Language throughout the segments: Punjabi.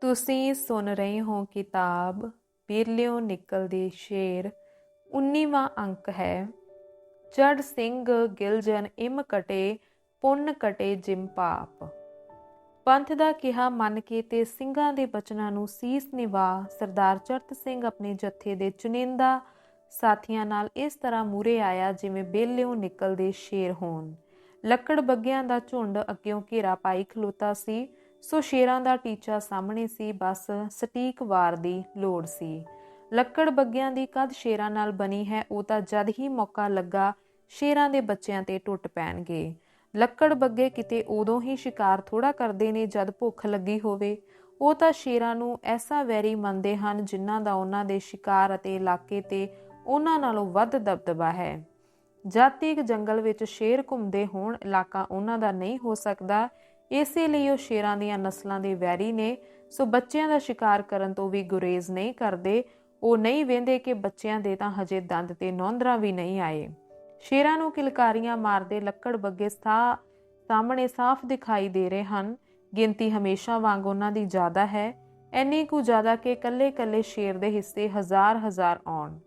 ਤੁਸੀਂ ਸੁਣ ਰਹੇ ਹੋ ਕਿਤਾਬ, ਬਿਰਲਿਓ ਨਿਕਲਦੇ ਸ਼ੇਰ 19ਵਾਂ ਅੰਕ ਹੈ। ਜੜ ਸਿੰਘ ਗਿਲਜਨ ਇਮ ਕਟੇ, ਪੁੰਨ ਕਟੇ ਜਿਮ ਪਾਪ। ਪੰਥ ਦਾ ਕਿਹਾ ਮੰਨ ਕੇ ਤੇ ਸਿੰਘਾਂ ਦੇ ਬਚਨਾਂ ਨੂੰ ਸੀਸ ਨਿਵਾ, ਸਰਦਾਰ ਚਰਤ ਸਿੰਘ ਆਪਣੇ ਜੱਥੇ ਦੇ ਚੁਣਿੰਦਾ ਸਾਥੀਆਂ ਨਾਲ ਇਸ ਤਰ੍ਹਾਂ ਮੂਰੇ ਆਇਆ ਜਿਵੇਂ ਬੇਲਿਓ ਨਿਕਲਦੇ ਸ਼ੇਰ ਹੋਣ। ਲੱਕੜ ਬੱਗਿਆਂ ਦਾ ਝੁੰਡ ਅੱਗਿਓਂ ਘੇਰਾ ਪਾਈ ਖਲੋਤਾ ਸੀ। ਸੋ ਸ਼ੇਰਾਂ ਦਾ ਟੀਚਾ ਸਾਹਮਣੇ ਸੀ, ਬਸ ਸਟੀਕ ਵਾਰ ਦੀ ਲੋੜ ਸੀ। ਲੱਕੜ ਬੱਗਿਆਂ ਦੀ ਕਦ ਸ਼ੇਰਾਂ ਨਾਲ ਬਣੀ ਹੈ, ਉਹ ਤਾਂ ਜਦ ਹੀ ਮੌਕਾ ਲੱਗਾ, ਸ਼ੇਰਾਂ ਦੇ ਬੱਚਿਆਂ ਤੇ ਟੁੱਟ ਪੈਣਗੇ। ਲੱਕੜ ਬੱਗੇ ਕਿਤੇ ਉਦੋਂ ਹੀ ਸ਼ਿਕਾਰ ਥੋੜਾ ਕਰਦੇ ਨੇ ਜਦ ਭੁੱਖ ਲੱਗੀ ਹੋਵੇ। ਉਹ ਤਾਂ ਸ਼ੇਰਾਂ ਨੂੰ ਐਸਾ ਵੈਰੀ ਮੰਨਦੇ ਹਨ, ਜਿਨ੍ਹਾਂ ਦਾ ਉਹਨਾਂ ਦੇ ਸ਼ਿਕਾਰ ਅਤੇ ਇਲਾਕੇ ਤੇ ਉਹਨਾਂ ਨਾਲੋਂ ਵੱਧ ਦਬਦਬਾ ਹੈ। ਜਾਤੀਕ ਜੰਗਲ ਵਿੱਚ ਸ਼ੇਰ ਘੁੰਮਦੇ ਹੋਣ, ਇਲਾਕਾ ਉਹਨਾਂ ਦਾ ਨਹੀਂ ਹੋ ਸਕਦਾ ਇਸੇ ਲਈ ਉਹ ਸ਼ੇਰਾਂ ਦੀਆਂ ਨਸਲਾਂ ਦੇ ਵੈਰੀ ਨੇ, ਸੋ ਬੱਚਿਆਂ ਦਾ ਸ਼ਿਕਾਰ ਕਰਨ ਤੋਂ ਵੀ ਗੁਰੇਜ਼ ਨਹੀਂ ਕਰਦੇ। ਉਹ ਨਹੀਂ ਵੇਂਦੇ ਕਿ ਬੱਚਿਆਂ ਦੇ ਤਾਂ ਹਜੇ ਦੰਦ ਤੇ ਨੌਂਦਰਾ ਵੀ ਨਹੀਂ ਆਏ। ਸ਼ੇਰਾਂ ਨੂੰ ਕਿਲਕਾਰੀਆਂ ਮਾਰਦੇ ਲੱਕੜ ਬੱਗੇ ਸਥਾ ਸਾਹਮਣੇ ਸਾਫ਼ ਦਿਖਾਈ ਦੇ ਰਹੇ ਹਨ। ਗਿਣਤੀ ਹਮੇਸ਼ਾ ਵਾਂਗ ਉਹਨਾਂ ਦੀ ਜ਼ਿਆਦਾ ਹੈ। ਐਨੀ ਕੁ ਜ਼ਿਆਦਾ ਕਿ ਕੱਲੇ-ਕੱਲੇ ਸ਼ੇਰ ਦੇ ਹਿੱਸੇ ਹਜ਼ਾਰ-ਹਜ਼ਾਰ ਆਉਣ।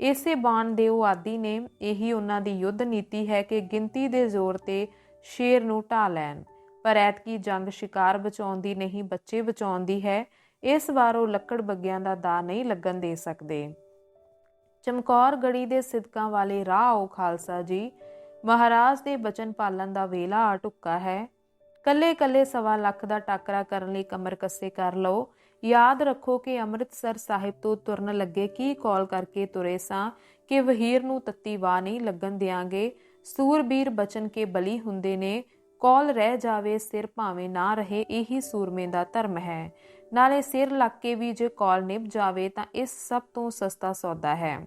ਇਸੇ ਬਾਣ ਦੇ ਉਹ ਆਦੀ ਨੇ, ਇਹੀ ਉਹਨਾਂ ਦੀ ਯੁੱਧ ਨੀਤੀ ਹੈ ਕਿ ਗਿਣਤੀ ਦੇ ਜ਼ੋਰ ਤੇ ਸ਼ੇਰ ਨੂੰ ਢਾ ਲੈਣ। ਪਰ ਐਤਕੀ ਜੰਗ ਸ਼ਿਕਾਰ ਬਚਾਉਣ ਦੀ ਨਹੀਂ, ਬੱਚੇ ਬਚਾਉਣ ਦੀ ਹੈ, ਇਸ ਵਾਰ ਉਹ ਲੱਕੜ ਬੱਗਿਆਂ ਦਾ ਦਾ ਨਹੀਂ ਲੱਗਣ ਦੇ ਸਕਦੇ। ਚਮਕੌਰ ਗੜੀ ਦੇ ਸਿਦਕਾਂ ਵਾਲੇ ਰਾਹ ਉਹ ਖਾਲਸਾ ਜੀ, ਮਹਾਰਾਜ ਦੇ ਬਚਨ ਪਾਲਣ ਦਾ ਵੇਲਾ ਆ ਟੁੱਕਾ ਹੈ। ਕੱਲੇ ਕੱਲੇ ਸਵਾ ਲੱਖ ਦਾ ਟਾਕਰਾ ਕਰਨ ਲਈ ਕਮਰ ਕੱਸੇ ਕਰ ਲਓ। ਯਾਦ ਰੱਖੋ ਕਿ ਅੰਮ੍ਰਿਤਸਰ ਸਾਹਿਬ ਤੋਂ ਤੁਰਨ ਲੱਗੇ ਕੀ ਕਾਲ ਕਰਕੇ ਤੁਰੇ ਸਾਂ ਕਿ ਵਹੀਰ ਨੂੰ ਤੱਤੀ ਵਾ ਨਹੀਂ ਲੱਗਣ ਦਿਆਂਗੇ। ਸੂਰਬੀਰ ਬਚਨ ਕੇ ਬਲੀ ਹੁੰਦੇ ਨੇ ਕੌਲ ਰਹਿ ਜਾਵੇ, ਸਿਰ ਭਾਵੇਂ ਨਾ ਰਹੇ, ਇਹੀ ਸੂਰਮੇ ਦਾ ਧਰਮ ਹੈ। ਨਾਲੇ ਸਿਰ ਲੱਗ ਕੇ ਵੀ ਜੇ ਕੌਲ ਨਿਭ ਜਾਵੇ, ਤਾਂ ਇਸ ਸਭ ਤੋਂ ਸਸਤਾ ਸੌਦਾ ਹੈ।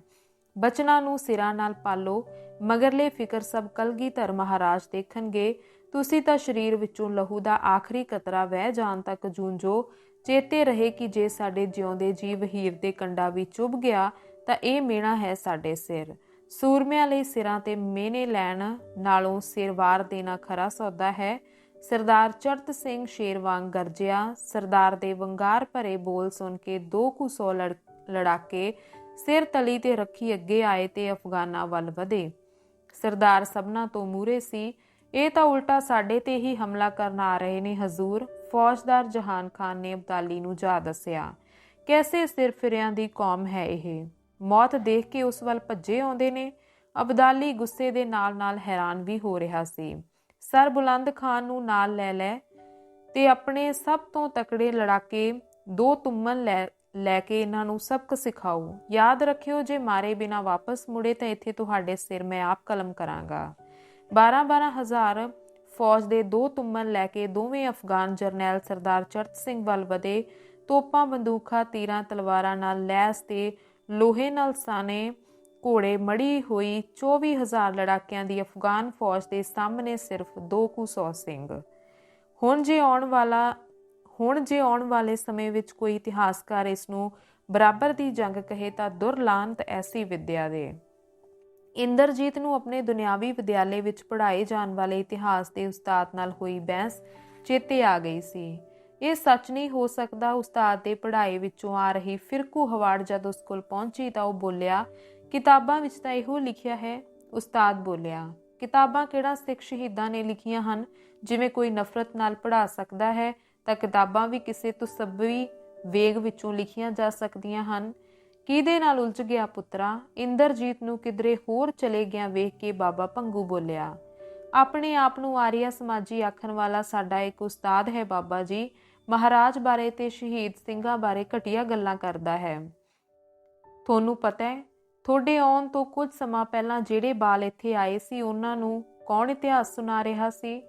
ਬਚਨਾਂ ਨੂੰ ਸਿਰਾਂ ਨਾਲ ਪਾਲੋ। ਮਗਰਲੇ ਫਿਕਰ ਸਭ ਕਲਗੀਧਰ ਮਹਾਰਾਜ ਦੇਖਣਗੇ। ਤੁਸੀਂ ਤਾਂ ਸਰੀਰ ਵਿੱਚੋਂ ਲਹੂ ਦਾ ਆਖਰੀ ਕਤਰਾ ਵਹਿ ਜਾਣ ਤੱਕ ਜੂੰਜੋ ਚੇਤੇ ਰਹੇ ਕਿ ਜੇ ਸਾਡੇ ਜਿਉਂਦੇ ਜੀਵ ਹੀਰ ਦੇ ਕੰਡਾ ਵੀ ਚੁੱਭ ਗਿਆ, ਤਾਂ ਇਹ ਮੇਣਾ ਹੈ ਸਾਡੇ ਸਿਰ। ਸੂਰਮਿਆਂ ਲਈ ਸਿਰਾਂ ਤੇ ਮੇਨੇ ਲੈਣ ਨਾਲੋਂ ਸਿਰਵਾਰ ਦੇਣਾ ਖਰਾ ਸੌਦਾ ਹੈ। ਸਰਦਾਰ ਚਰਤ ਸਿੰਘ ਸ਼ੇਰ ਵਾਂਗ ਗਰਜਿਆ। ਸਰਦਾਰ ਦੇ ਵੰਗਾਰ ਭਰੇ ਬੋਲ ਸੁਣ ਕੇ ਦੋ ਕੁ ਸੌ ਲੜਾਕੇ ਸਿਰ ਤਲੀ ਤੇ ਰੱਖੀ ਅੱਗੇ ਆਏ ਤੇ ਅਫਗਾਨਾਂ ਵੱਲ ਵਧੇ। ਸਰਦਾਰ ਸਭਨਾ ਤੋਂ ਮੂਰੇ ਸੀ। ਇਹ ਤਾਂ ਉਲਟਾ ਸਾਡੇ ਤੇ ਹੀ ਹਮਲਾ ਕਰਨ ਆ ਰਹੇ ਨੇ ਹਜ਼ੂਰ। ਫੌਜਦਾਰ ਜਹਾਨ ਖਾਨ ਨੇ ਅਬਦਾਲੀ ਨੂੰ ਜਾ ਦੱਸਿਆ। ਕੈਸੇ ਸਿਰ ਫਿਰਿਆਂ ਦੀ ਕੌਮ ਹੈ ਇਹ? ਮੌਤ ਦੇਖ ਕੇ ਉਸ ਵੱਲ ਭੱਜੇ ਆਉਂਦੇ ਨੇ। ਅਬਦਾਲੀ ਗੁੱਸੇ ਦੇ ਨਾਲ-ਨਾਲ ਹੈਰਾਨ ਵੀ ਹੋ ਰਿਹਾ ਸੀ। ਸਰ ਬੁਲੰਦ ਖਾਨ ਨੂੰ ਨਾਲ ਲੈ ਲੈ ਤੇ ਆਪਣੇ ਸਭ ਤੋਂ ਤਕੜੇ ਲੜਾਕੇ ਦੋ ਤੁੰਮਨ ਲੈ ਲੈ ਕੇ ਇਹਨਾਂ ਨੂੰ ਸਬਕ ਸਿਖਾਓ। ਯਾਦ ਰੱਖਿਓ, ਜੇ ਮਾਰੇ ਬਿਨਾ ਵਾਪਸ ਮੁੜੇ ਤਾਂ ਇੱਥੇ ਤੁਹਾਡੇ ਸਿਰ ਮੈਂ ਆਪ ਕਲਮ ਕਰਾਂਗਾ। 12-12 ਹਜ਼ਾਰ ਫੌਜ ਦੇ ਦੋ ਤੁੰਮਨ ਲੈ ਕੇ ਦੋਵੇਂ ਅਫਗਾਨ ਜਰਨੈਲ ਸਰਦਾਰ ਚਰਤ ਸਿੰਘ ਵੱਲ ਵਧੇ। ਤੋਪਾਂ ਬੰਦੂਕਾਂ ਤੀਰਾਂ, ਤਲਵਾਰਾਂ ਨਾਲ ਲੈਸ ਤੇ ਲੋਹੇ ਨਾਲ ਸਾਨੇ ਘੋੜੇ ਮੜੀ ਹੋਈ 24000 ਲੜਾਕਿਆਂ ਦੀ ਅਫਗਾਨ ਫੌਜ ਦੇ ਸਾਹਮਣੇ ਸਿਰਫ 2 ਕੁ ਸੌ ਸਿੰਘ। ਹੁਣ ਜੇ ਆਉਣ ਵਾਲਾ, ਹੁਣ ਜੇ ਆਉਣ ਵਾਲੇ ਸਮੇਂ ਵਿੱਚ ਕੋਈ ਇਤਿਹਾਸਕਾਰ ਇਸ ਨੂੰ ਬਰਾਬਰ ਦੀ ਜੰਗ ਕਹੇ ਤਾਂ ਦੁਰਲਾਂਤ ਐਸੀ ਵਿਦਿਆ ਦੇ। ਇੰਦਰਜੀਤ ਨੂੰ ਆਪਣੇ ਦੁਨਿਆਵੀ ਵਿਦਿਆਲੇ ਵਿੱਚ ਪੜ੍ਹਾਏ ਜਾਣ ਵਾਲੇ ਇਤਿਹਾਸ ਦੇ ਉਸਤਾਦ ਨਾਲ ਹੋਈ ਬਹਿਸ ਚੇਤੇ ਆ ਗਈ ਸੀ। ਇਹ ਸੱਚ ਨਹੀਂ ਹੋ ਸਕਦਾ ਉਸਤਾਦ ਦੇ ਪੜ੍ਹਾਈ ਵਿੱਚੋਂ ਆ ਰਹੀ ਫਿਰਕੂ ਹਵਾੜ ਜਦ ਉਸ ਕੋਲ ਪਹੁੰਚੀ ਤਾਂ ਉਹ ਬੋਲਿਆ, ਕਿਤਾਬਾਂ ਵਿੱਚ ਤਾਂ ਇਹੋ ਲਿਖਿਆ ਹੈ, ਉਸਤਾਦ ਬੋਲਿਆ। ਕਿਤਾਬਾਂ ਕਿਹੜਾ ਸਿੱਖ ਸ਼ਹੀਦਾਂ ਨੇ ਲਿਖੀਆਂ ਹਨ? ਜਿਵੇਂ ਕੋਈ ਨਫ਼ਰਤ ਨਾਲ ਪੜਾ ਸਕਦਾ ਹੈ, ਤਾਂ ਕਿਤਾਬਾਂ ਵੀ ਕਿਸੇ ਤੁਸਬਵੀ ਵੇਗ ਵਿੱਚੋਂ ਲਿਖੀਆਂ ਜਾ ਸਕਦੀਆਂ ਹਨ। ਕਿਹਦੇ ਨਾਲ ਉਲਝ ਗਿਆ ਪੁੱਤਰਾ? ਇੰਦਰਜੀਤ ਨੂੰ ਕਿਧਰੇ ਹੋਰ ਚਲੇ ਗਿਆ ਵੇਖ ਕੇ ਬਾਬਾ ਪੰਗੂ ਬੋਲਿਆ, ਆਪਣੇ ਆਪ ਨੂੰ ਆਰੀਆ ਸਮਾਜੀ ਆਖਣ ਵਾਲਾ ਸਾਡਾ ਇੱਕ ਉਸਤਾਦ ਹੈ ਬਾਬਾ ਜੀ। ਮਹਾਰਾਜ ਬਾਰੇ ਤੇ ਸ਼ਹੀਦ ਸਿੰਘਾਂ ਬਾਰੇ ਘਟੀਆਂ ਗੱਲਾਂ ਕਰਦਾ ਹੈ। ਤੁਹਾਨੂੰ ਪਤਾ ਹੈ, ਤੁਹਾਡੇ ਆਉਣ ਤੋਂ ਕੁਝ ਸਮਾਂ ਪਹਿਲਾਂ ਜਿਹੜੇ ਬਾਲ ਇੱਥੇ ਆਏ ਸੀ, ਉਹਨਾਂ ਨੂੰ ਕੌਣ ਇਤਿਹਾਸ ਸੁਣਾ ਰਿਹਾ ਸੀ?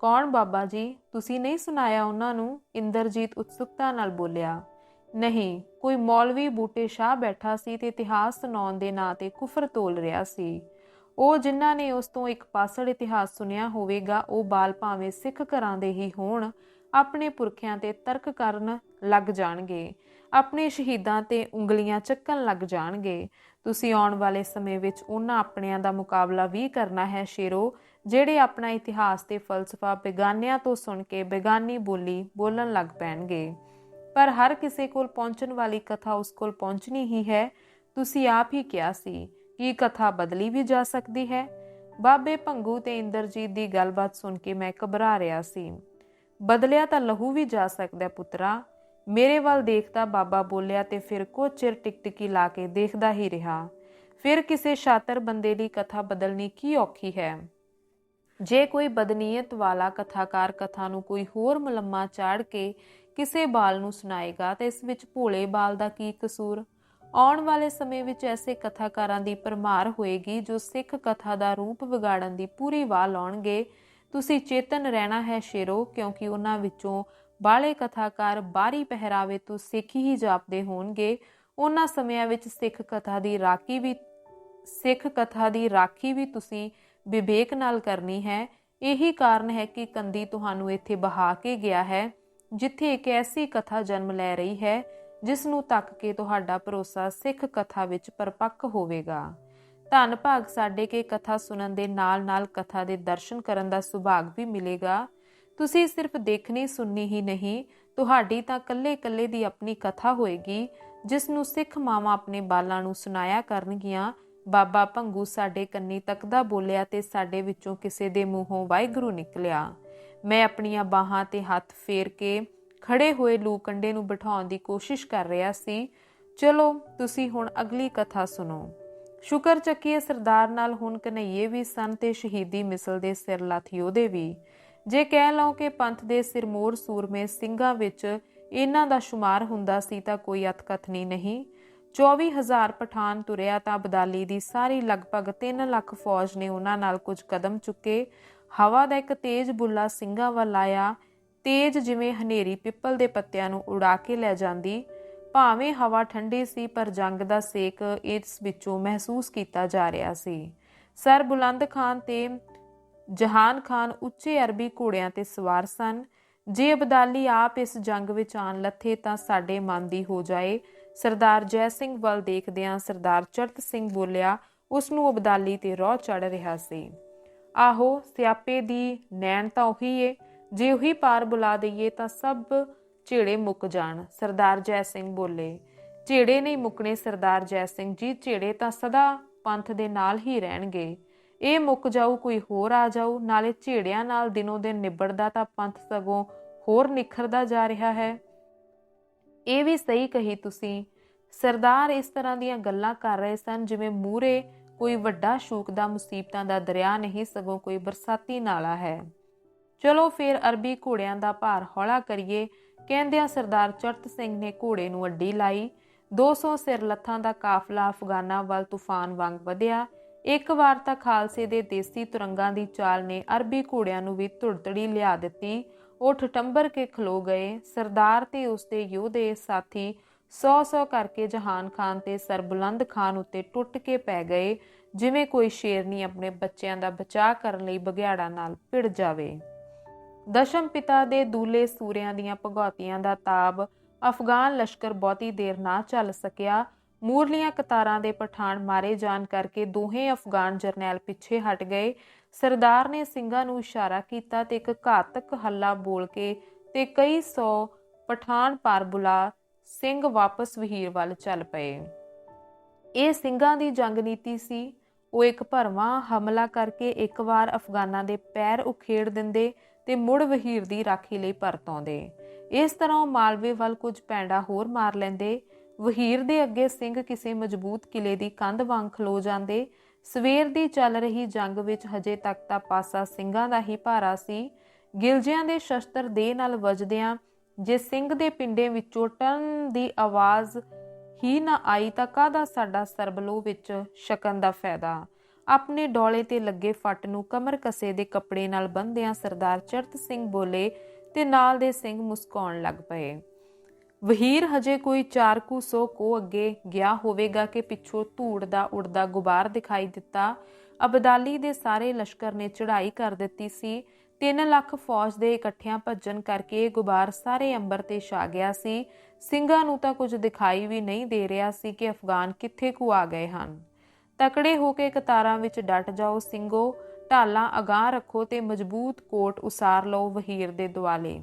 ਕੌਣ ਬਾਬਾ ਜੀ? ਤੁਸੀਂ ਨਹੀਂ ਸੁਣਾਇਆ ਉਹਨਾਂ ਨੂੰ? ਇੰਦਰਜੀਤ ਉਤਸੁਕਤਾ ਨਾਲ ਬੋਲਿਆ, ਨਹੀਂ, ਕੋਈ ਮੌਲਵੀ ਬੂਟੇ ਸ਼ਾਹ ਬੈਠਾ ਸੀ ਤੇ ਇਤਿਹਾਸ ਸੁਣਾਉਣ ਦੇ ਨਾਂ ਤੇ ਕੁਫਰ ਤੋਲ ਰਿਹਾ ਸੀ। ਉਹ ਜਿਨ੍ਹਾਂ ਨੇ ਉਸ ਤੋਂ ਇੱਕ ਪਾਸੜ ਇਤਿਹਾਸ ਸੁਣਿਆ ਹੋਵੇਗਾ, ਉਹ ਬਾਲ ਭਾਵੇਂ ਸਿੱਖ ਘਰਾਂ ਦੇ ਹੀ ਹੋਣ ਆਪਣੇ ਪੁਰਖਿਆਂ ਤੇ ਤਰਕ ਕਰਨ ਲੱਗ ਜਾਣਗੇ। ਆਪਣੇ ਸ਼ਹੀਦਾਂ ਤੇ ਉਂਗਲੀਆਂ ਚੱਕਣ ਲੱਗ ਜਾਣਗੇ। ਤੁਸੀਂ ਆਉਣ ਵਾਲੇ ਸਮੇਂ ਵਿੱਚ ਉਹਨਾਂ ਆਪਣਿਆਂ ਦਾ ਮੁਕਾਬਲਾ ਵੀ ਕਰਨਾ ਹੈ ਸ਼ੇਰੋ, ਜਿਹੜੇ ਆਪਣਾ ਇਤਿਹਾਸ ਤੇ ਫਲਸਫਾ ਬੇਗਾਨਿਆਂ ਤੋਂ ਸੁਣ ਕੇ ਬੇਗਾਨੀ ਬੋਲੀ ਬੋਲਣ ਲੱਗ ਪੈਣਗੇ। ਪਰ ਹਰ ਕਿਸੇ ਕੋਲ ਪਹੁੰਚਣ ਵਾਲੀ ਕਥਾ ਉਸ ਕੋਲ ਪਹੁੰਚਣੀ ਹੀ ਹੈ। ਤੁਸੀਂ ਆਪ ਹੀ ਕਿਹਾ ਸੀ ਕਿ ਕਥਾ ਬਦਲੀ ਵੀ ਜਾ ਸਕਦੀ ਹੈ। ਬਾਬੇ ਭੰਗੂ ਤੇ ਇੰਦਰਜੀਤ ਦੀ ਗੱਲਬਾਤ ਸੁਣ ਕੇ ਮੈਂ ਘਬਰਾ ਰਿਹਾ ਸੀ। ਬਦਲਿਆ ਤਾਂ ਲਹੂ ਵੀ ਜਾ ਸਕਦਾ ਪੁੱਤਰਾ। ਮੇਰੇ ਵੱਲ ਦੇਖਦਾ ਬਾਬਾ ਬੋਲਿਆ ਤੇ ਫਿਰ ਕੁਝ ਚਿਰ ਟਿਕਟਿਕੀ ਲਾ ਕੇ ਦੇਖਦਾ ਹੀ ਰਿਹਾ। ਫਿਰ ਕਿਸੇ ਸ਼ਾਤਰ ਬੰਦੇ ਦੀ ਕਥਾ ਬਦਲਣੀ ਕੀ ਔਖੀ ਹੈ? ਜੇ ਕੋਈ ਬਦਨੀਅਤ ਵਾਲਾ ਕਥਾਕਾਰ ਕਥਾ ਨੂੰ ਕੋਈ ਹੋਰ ਮਲੰਮਾ ਚਾੜ ਕੇ ਕਿਸੇ ਬਾਲ ਨੂੰ ਸੁਣਾਏਗਾ ਤਾਂ ਇਸ ਵਿੱਚ ਭੋਲੇ ਬਾਲ ਦਾ ਕੀ ਕਸੂਰ? ਆਉਣ ਵਾਲੇ ਸਮੇਂ ਵਿੱਚ ਐਸੇ ਕਥਾਕਾਰਾਂ ਦੀ ਪਰਮਾਰ ਹੋਏਗੀ ਜੋ ਸਿੱਖ ਕਥਾ ਦਾ ਰੂਪ ਵਿਗਾੜਨ ਦੀ ਪੂਰੀ ਵਾਹ ਲਾਉਣਗੇ ਤੁਸੀਂ ਚੇਤਨ ਰਹਿਣਾ ਹੈ ਸ਼ੇਰੋ, ਕਿਉਂਕਿ ਉਹਨਾਂ ਵਿੱਚੋਂ ਬਾਲੇ ਕਥਾਕਾਰ ਬਾਹਰੀ ਪਹਿਰਾਵੇ ਤੋਂ ਸਿੱਖ ਹੀ ਜਾਪਦੇ ਹੋਣਗੇ। ਉਹਨਾਂ ਸਮਿਆਂ ਵਿੱਚ ਸਿੱਖ ਕਥਾ ਦੀ ਰਾਖੀ ਵੀ, ਸਿੱਖ ਕਥਾ ਦੀ ਰਾਖੀ ਵੀ ਤੁਸੀਂ ਵਿਵੇਕ ਨਾਲ ਕਰਨੀ ਹੈ। ਇਹੀ ਕਾਰਨ ਹੈ ਕਿ ਕੰਦੀ ਤੁਹਾਨੂੰ ਇੱਥੇ ਬਹਾ ਕੇ ਗਿਆ ਹੈ, ਜਿੱਥੇ ਇੱਕ ਐਸੀ ਕਥਾ ਜਨਮ ਲੈ ਰਹੀ ਹੈ, ਜਿਸ ਨੂੰ ਤੱਕ ਕੇ ਤੁਹਾਡਾ ਭਰੋਸਾ ਸਿੱਖ ਕਥਾ ਵਿੱਚ ਪਰਪੱਕ ਹੋਵੇਗਾ। ਧੰਨ ਭਾਗ ਸਾਡੇ ਕੇ ਕਥਾ ਸੁਣਨ ਦੇ ਨਾਲ-ਨਾਲ ਕਥਾ ਦੇ ਦਰਸ਼ਨ ਕਰਨ ਦਾ ਸੁਭਾਗ ਵੀ ਮਿਲੇਗਾ। ਤੁਸੀਂ ਸਿਰਫ ਦੇਖਣੀ ਸੁਣਨੀ ਹੀ ਨਹੀਂ, ਤੁਹਾਡੀ ਤਾਂ ਕੱਲੇ-ਕੱਲੇ ਦੀ ਆਪਣੀ ਕਥਾ ਹੋਏਗੀ ਜਿਸ ਨੂੰ ਸਿੱਖ ਮਾਵਾਂ ਆਪਣੇ ਬਾਲਾਂ ਨੂੰ ਸੁਣਾਇਆ ਕਰਨਗੀਆਂ। ਬਾਬਾ ਭੰਗੂ ਸਾਡੇ ਕੰਨੀ ਤੱਕਦਾ ਬੋਲਿਆ ਤੇ ਸਾਡੇ ਵਿੱਚੋਂ ਕਿਸੇ ਦੇ ਮੂੰਹੋਂ ਵਾਹਿਗੁਰੂ ਨਿਕਲਿਆ। ਮੈਂ ਆਪਣੀਆਂ ਬਾਹਾਂ ਤੇ ਹੱਥ ਫੇਰ ਕੇ ਖੜੇ ਹੋਏ ਲੂਕੰਡੇ ਨੂੰ ਬਿਠਾਉਣ ਦੀ ਕੋਸ਼ਿਸ਼ ਕਰ ਰਿਹਾ ਸੀ। ਚਲੋ, ਤੁਸੀਂ ਹੁਣ ਅਗਲੀ ਕਥਾ ਸੁਣੋ। ਸ਼ੁਕਰ ਚੱਕੀਏ ਸਰਦਾਰ ਨਾਲ ਹੁਣ ਕਨਈਏ ਵੀ ਸਨ ਤੇ ਸ਼ਹੀਦੀ ਮਿਸਲ ਦੇ ਸਿਰ ਲੱਥ ਯੋਧੇ ਵੀ। ਜੇ ਕਹਿ ਲਓ ਕਿ ਪੰਥ ਦੇ ਸਿਰਮੋਰ ਸੂਰਮੇ ਸਿੰਘਾਂ ਵਿੱਚ ਇਹਨਾਂ ਦਾ ਸ਼ੁਮਾਰ ਹੁੰਦਾ ਸੀ ਤਾਂ ਕੋਈ ਅਤਕਥਨੀ ਨਹੀਂ। 24000 ਪਠਾਨ ਤੁਰਿਆ ਤਾਂ ਬਦਾਲੀ ਦੀ ਸਾਰੀ ਲਗਭਗ 3 ਲੱਖ ਫੌਜ ਨੇ ਉਹਨਾਂ ਨਾਲ ਕੁਝ ਕਦਮ ਚੁੱਕੇ। ਹਵਾ ਦਾ ਇੱਕ ਤੇਜ਼ ਬੁੱਲਾ ਸਿੰਘਾਂ ਵੱਲ ਆਇਆ। ਤੇਜ਼ ਜਿਵੇਂ ਹਨੇਰੀ ਪਿੱਪਲ ਦੇ ਪੱਤਿਆਂ ਨੂੰ ਉਡਾ ਕੇ ਲੈ ਜਾਂਦੀ। ਭਾਵੇਂ ਹਵਾ ਠੰਡੀ ਸੀ, ਪਰ ਜੰਗ ਦਾ ਸੇਕ ਇਸ ਵਿੱਚੋਂ ਮਹਿਸੂਸ ਕੀਤਾ ਜਾ ਰਿਹਾ ਸੀ। ਸਰ ਬੁਲੰਦ ਖਾਨ ਤੇ ਜਹਾਨ ਖਾਨ ਉੱਚੇ ਅਰਬੀ ਘੋੜਿਆਂ ਤੇ ਸਵਾਰ ਸਨ। ਜੇ ਅਬਦਾਲੀ ਆਪ ਇਸ ਜੰਗ ਵਿੱਚ ਆਣ ਲੱਥੇ ਤਾਂ ਸਾਡੇ ਮਨ ਦੀ ਹੋ ਜਾਏ। ਸਰਦਾਰ ਜੈ ਸਿੰਘ ਵੱਲ ਦੇਖਦਿਆਂ ਸਰਦਾਰ ਚਰਤ ਸਿੰਘ ਬੋਲਿਆ ਉਸ ਨੂੰ ਅਬਦਾਲੀ ਤੇ ਰੋਹ ਚੜ ਰਿਹਾ ਸੀ। ਆਹੋ, ਸਿਆਪੇ ਦੀ ਨੈਣ ਤਾਂ ਉਹੀ ਏ। ਜੇ ਉਹੀ ਪਾਰ ਬੁਲਾ ਦਈਏ ਤਾਂ ਸਭ ਝੇੜੇ ਮੁੱਕ ਜਾਣ, ਸਰਦਾਰ ਜੈ ਸਿੰਘ ਬੋਲੇ। ਝੇੜੇ ਨਹੀਂ ਮੁੱਕਣੇ ਸਰਦਾਰ ਜੈ ਸਿੰਘ ਜੀ, ਝੇੜੇ ਤਾਂ ਸਦਾ ਪੰਥ ਦੇ ਨਾਲ ਹੀ ਰਹਿਣਗੇ। ਇਹ ਮੁੱਕ ਜਾਊ, ਕੋਈ ਹੋਰ ਆ ਜਾਊ, ਨਾਲੇ ਝੇੜਿਆਂ ਨਾਲ ਦਿਨੋਂ ਦਿਨ ਨਿਬੜਦਾ ਤਾਂ ਪੰਥ ਸਗੋਂ ਹੋਰ ਨਿਖਰਦਾ ਜਾ ਰਿਹਾ ਹੈ। ਇਹ ਵੀ ਸਹੀ ਕਹੀ ਤੁਸੀਂ। ਸਰਦਾਰ ਇਸ ਤਰ੍ਹਾਂ ਦੀਆਂ ਗੱਲਾਂ ਕਰ ਰਹੇ ਸਨ ਜਿਵੇਂ ਮੂਰੇ ਕੋਈ ਵੱਡਾ ਸ਼ੂਕ ਦਾ ਮੁਸੀਬਤਾਂ ਦਾ ਦਰਿਆ ਨਹੀਂ, ਸਗੋਂ ਕੋਈ ਬਰਸਾਤੀ ਨਾਲਾ ਹੈ। ਚਲੋ ਫੇਰ ਅਰਬੀ ਘੋੜਿਆਂ ਦਾ ਭਾਰ ਹੌਲਾ ਕਰੀਏ। ਕਹਿੰਦਿਆਂ ਸਰਦਾਰ ਚਰਤ ਸਿੰਘ ਨੇ ਘੋੜੇ ਨੂੰ ਅੱਡੀ ਲਾਈ। 200 ਸਿਰ ਲੱਥਾਂ ਦਾ ਕਾਫਲਾ ਅਫਗਾਨਾਂ ਵੱਲ ਤੂਫਾਨ ਵਾਂਗ ਵਧਿਆ। ਇੱਕ ਵਾਰ ਤਾਂ ਖਾਲਸੇ ਦੇ ਦੇਸੀ ਤੁਰੰਗਾਂ ਦੀ ਚਾਲ ਨੇ ਅਰਬੀ ਘੋੜਿਆਂ ਨੂੰ ਵੀ ਧੁਰਤੜੀ ਲਿਆ ਦਿੱਤੀ। ਉਹ ਠਟੰਬਰ ਕੇ ਖਲੋ ਗਏ। ਸਰਦਾਰ ਤੇ ਉਸਦੇ ਯੋਧੇ ਸਾਥੀ 100-100 ਕਰਕੇ ਜਹਾਨ ਖਾਨ ਤੇ ਸਰਬੁਲੰਦ ਖਾਨ ਉੱਤੇ ਟੁੱਟ ਕੇ ਪੈ ਗਏ। ਜਿਵੇਂ ਕੋਈ ਸ਼ੇਰਨੀ ਆਪਣੇ ਬੱਚਿਆਂ ਦਾ ਬਚਾਅ ਕਰਨ ਲਈ ਬਗਿਆੜਾ ਨਾਲ ਭਿੜ ਜਾਵੇ। ਦਸ਼ਮ ਪਿਤਾ ਦੇ ਦੂਲੇ ਸੂਰਿਆਂ ਦੀਆਂ ਭਗੌਤੀਆਂ ਦਾ ਤਾਬ ਅਫਗਾਨ ਲਸ਼ਕਰ ਬਹੁਤੀ ਦੇਰ ਨਾ ਚੱਲ ਸਕਿਆ। ਮੂਰਲੀਆਂ ਕਤਾਰਾਂ ਦੇ ਪਠਾਨ ਮਾਰੇ ਜਾਣ ਕਰਕੇ ਦੋਹੇ ਅਫਗਾਨ ਜਰਨੈਲ ਪਿੱਛੇ ਹਟ ਗਏ। ਸਰਦਾਰ ਨੇ ਸਿੰਘਾਂ ਨੂੰ ਇਸ਼ਾਰਾ ਕੀਤਾ ਤੇ ਇੱਕ ਘਾਤਕ ਹੱਲਾ ਬੋਲ ਕੇ ਤੇ ਕਈ ਸੌ ਪਠਾਨ ਪਾਰ ਬੁਲਾ ਸਿੰਘ ਵਾਪਸ ਵਹੀਰ ਵੱਲ ਚੱਲ ਪਏ। ਇਹ ਸਿੰਘਾਂ ਦੀ ਜੰਗ ਨੀਤੀ ਸੀ। ਉਹ ਇੱਕ ਭਰਵਾਂ ਹਮਲਾ ਕਰਕੇ ਇੱਕ ਵਾਰ ਅਫਗਾਨਾਂ ਦੇ ਪੈਰ ਉਖੇੜ ਦਿੰਦੇ ਤੇ ਮੁੜ ਵਹੀਰ ਦੀ ਰਾਖੀ ਲਈ ਪਰਤ ਆਉਂਦੇ। ਇਸ ਤਰ੍ਹਾਂ ਉਹ ਮਾਲਵੇ ਵੱਲ ਕੁਝ ਪੈਂਡਾ ਹੋਰ ਮਾਰ ਲੈਂਦੇ। ਵਹੀਰ ਦੇ ਅੱਗੇ ਸਿੰਘ ਕਿਸੇ ਮਜ਼ਬੂਤ ਕਿਲੇ ਦੀ ਕੰਧ ਵਾਂਗ ਖਲੋ ਜਾਂਦੇ। ਸਵੇਰ ਦੀ ਚੱਲ ਰਹੀ ਜੰਗ ਵਿੱਚ ਹਜੇ ਤੱਕ ਤਾਂ ਪਾਸਾ ਸਿੰਘਾਂ ਦਾ ਹੀ ਭਾਰਾ ਸੀ। ਗਿਲਜਿਆਂ ਦੇ ਸ਼ਸਤਰ ਦੇ ਨਾਲ ਵੱਜਦਿਆਂ ਜੇ ਸਿੰਘ ਦੇ ਪਿੰਡੇ ਵਿੱਚੋਂ ਟਨ ਦੀ ਆਵਾਜ਼ ਹੀ ਨਾ ਆਈ ਤਾਂ ਕਾਹਦਾ ਸਾਡਾ ਸਰਬਲੋ ਵਿੱਚ ਸ਼ਕਨ ਦਾ ਫਾਇਦਾ? ਆਪਣੇ ਡੋਲੇ ਤੇ ਲੱਗੇ ਫੱਟ ਨੂੰ ਕਮਰ ਕਸੇ ਦੇ ਕੱਪੜੇ ਨਾਲ ਬੰਨ੍ਹਿਆਂ ਸਰਦਾਰ ਚਰਤ ਸਿੰਘ ਬੋਲੇ ਤੇ ਨਾਲ ਦੇ ਸਿੰਘ ਮੁਸਕਾਉਣ ਲੱਗ ਪਏ। ਵਹੀਰ ਹਜੇ ਕੋਈ 4 ਕੁ ਸੌ ਕੋ ਅੱਗੇ ਗਿਆ ਹੋਵੇਗਾ ਕਿ ਪਿੱਛੋਂ ਧੂੜ ਦਾ ਉੜਦਾ ਗੁਬਾਰ ਦਿਖਾਈ ਦਿੱਤਾ। ਅਬਦਾਲੀ ਦੇ ਸਾਰੇ ਲਸ਼ਕਰ ਨੇ ਚੜ੍ਹਾਈ ਕਰ ਦਿੱਤੀ ਸੀ। 3 ਲੱਖ ਫੌਜ ਦੇ ਇਕੱਠਿਆਂ ਭੱਜਣ ਕਰਕੇ ਇਹ ਗੁਬਾਰ ਸਾਰੇ ਅੰਬਰ ਤੇ ਛਾ ਗਿਆ ਸੀ। ਸਿੰਘਾਂ ਨੂੰ ਤਾਂ ਕੁਝ ਦਿਖਾਈ ਵੀ ਨਹੀਂ ਦੇ ਰਿਹਾ ਸੀ ਕਿ ਅਫਗਾਨ ਕਿੱਥੇ ਕੁ ਆ ਗਏ ਹਨ। ਤਕੜੇ ਹੋ ਕੇ ਕਤਾਰਾਂ ਵਿੱਚ ਡਟ ਜਾਓ ਸਿੰਘੋ ਢਾਲਾਂ ਅਗਾਹ ਰੱਖੋ ਤੇ ਮਜ਼ਬੂਤ ਕੋਟ ਉਸਾਰ ਲਓ ਵਹੀਰ ਦੇ ਦੁਆਲੇ।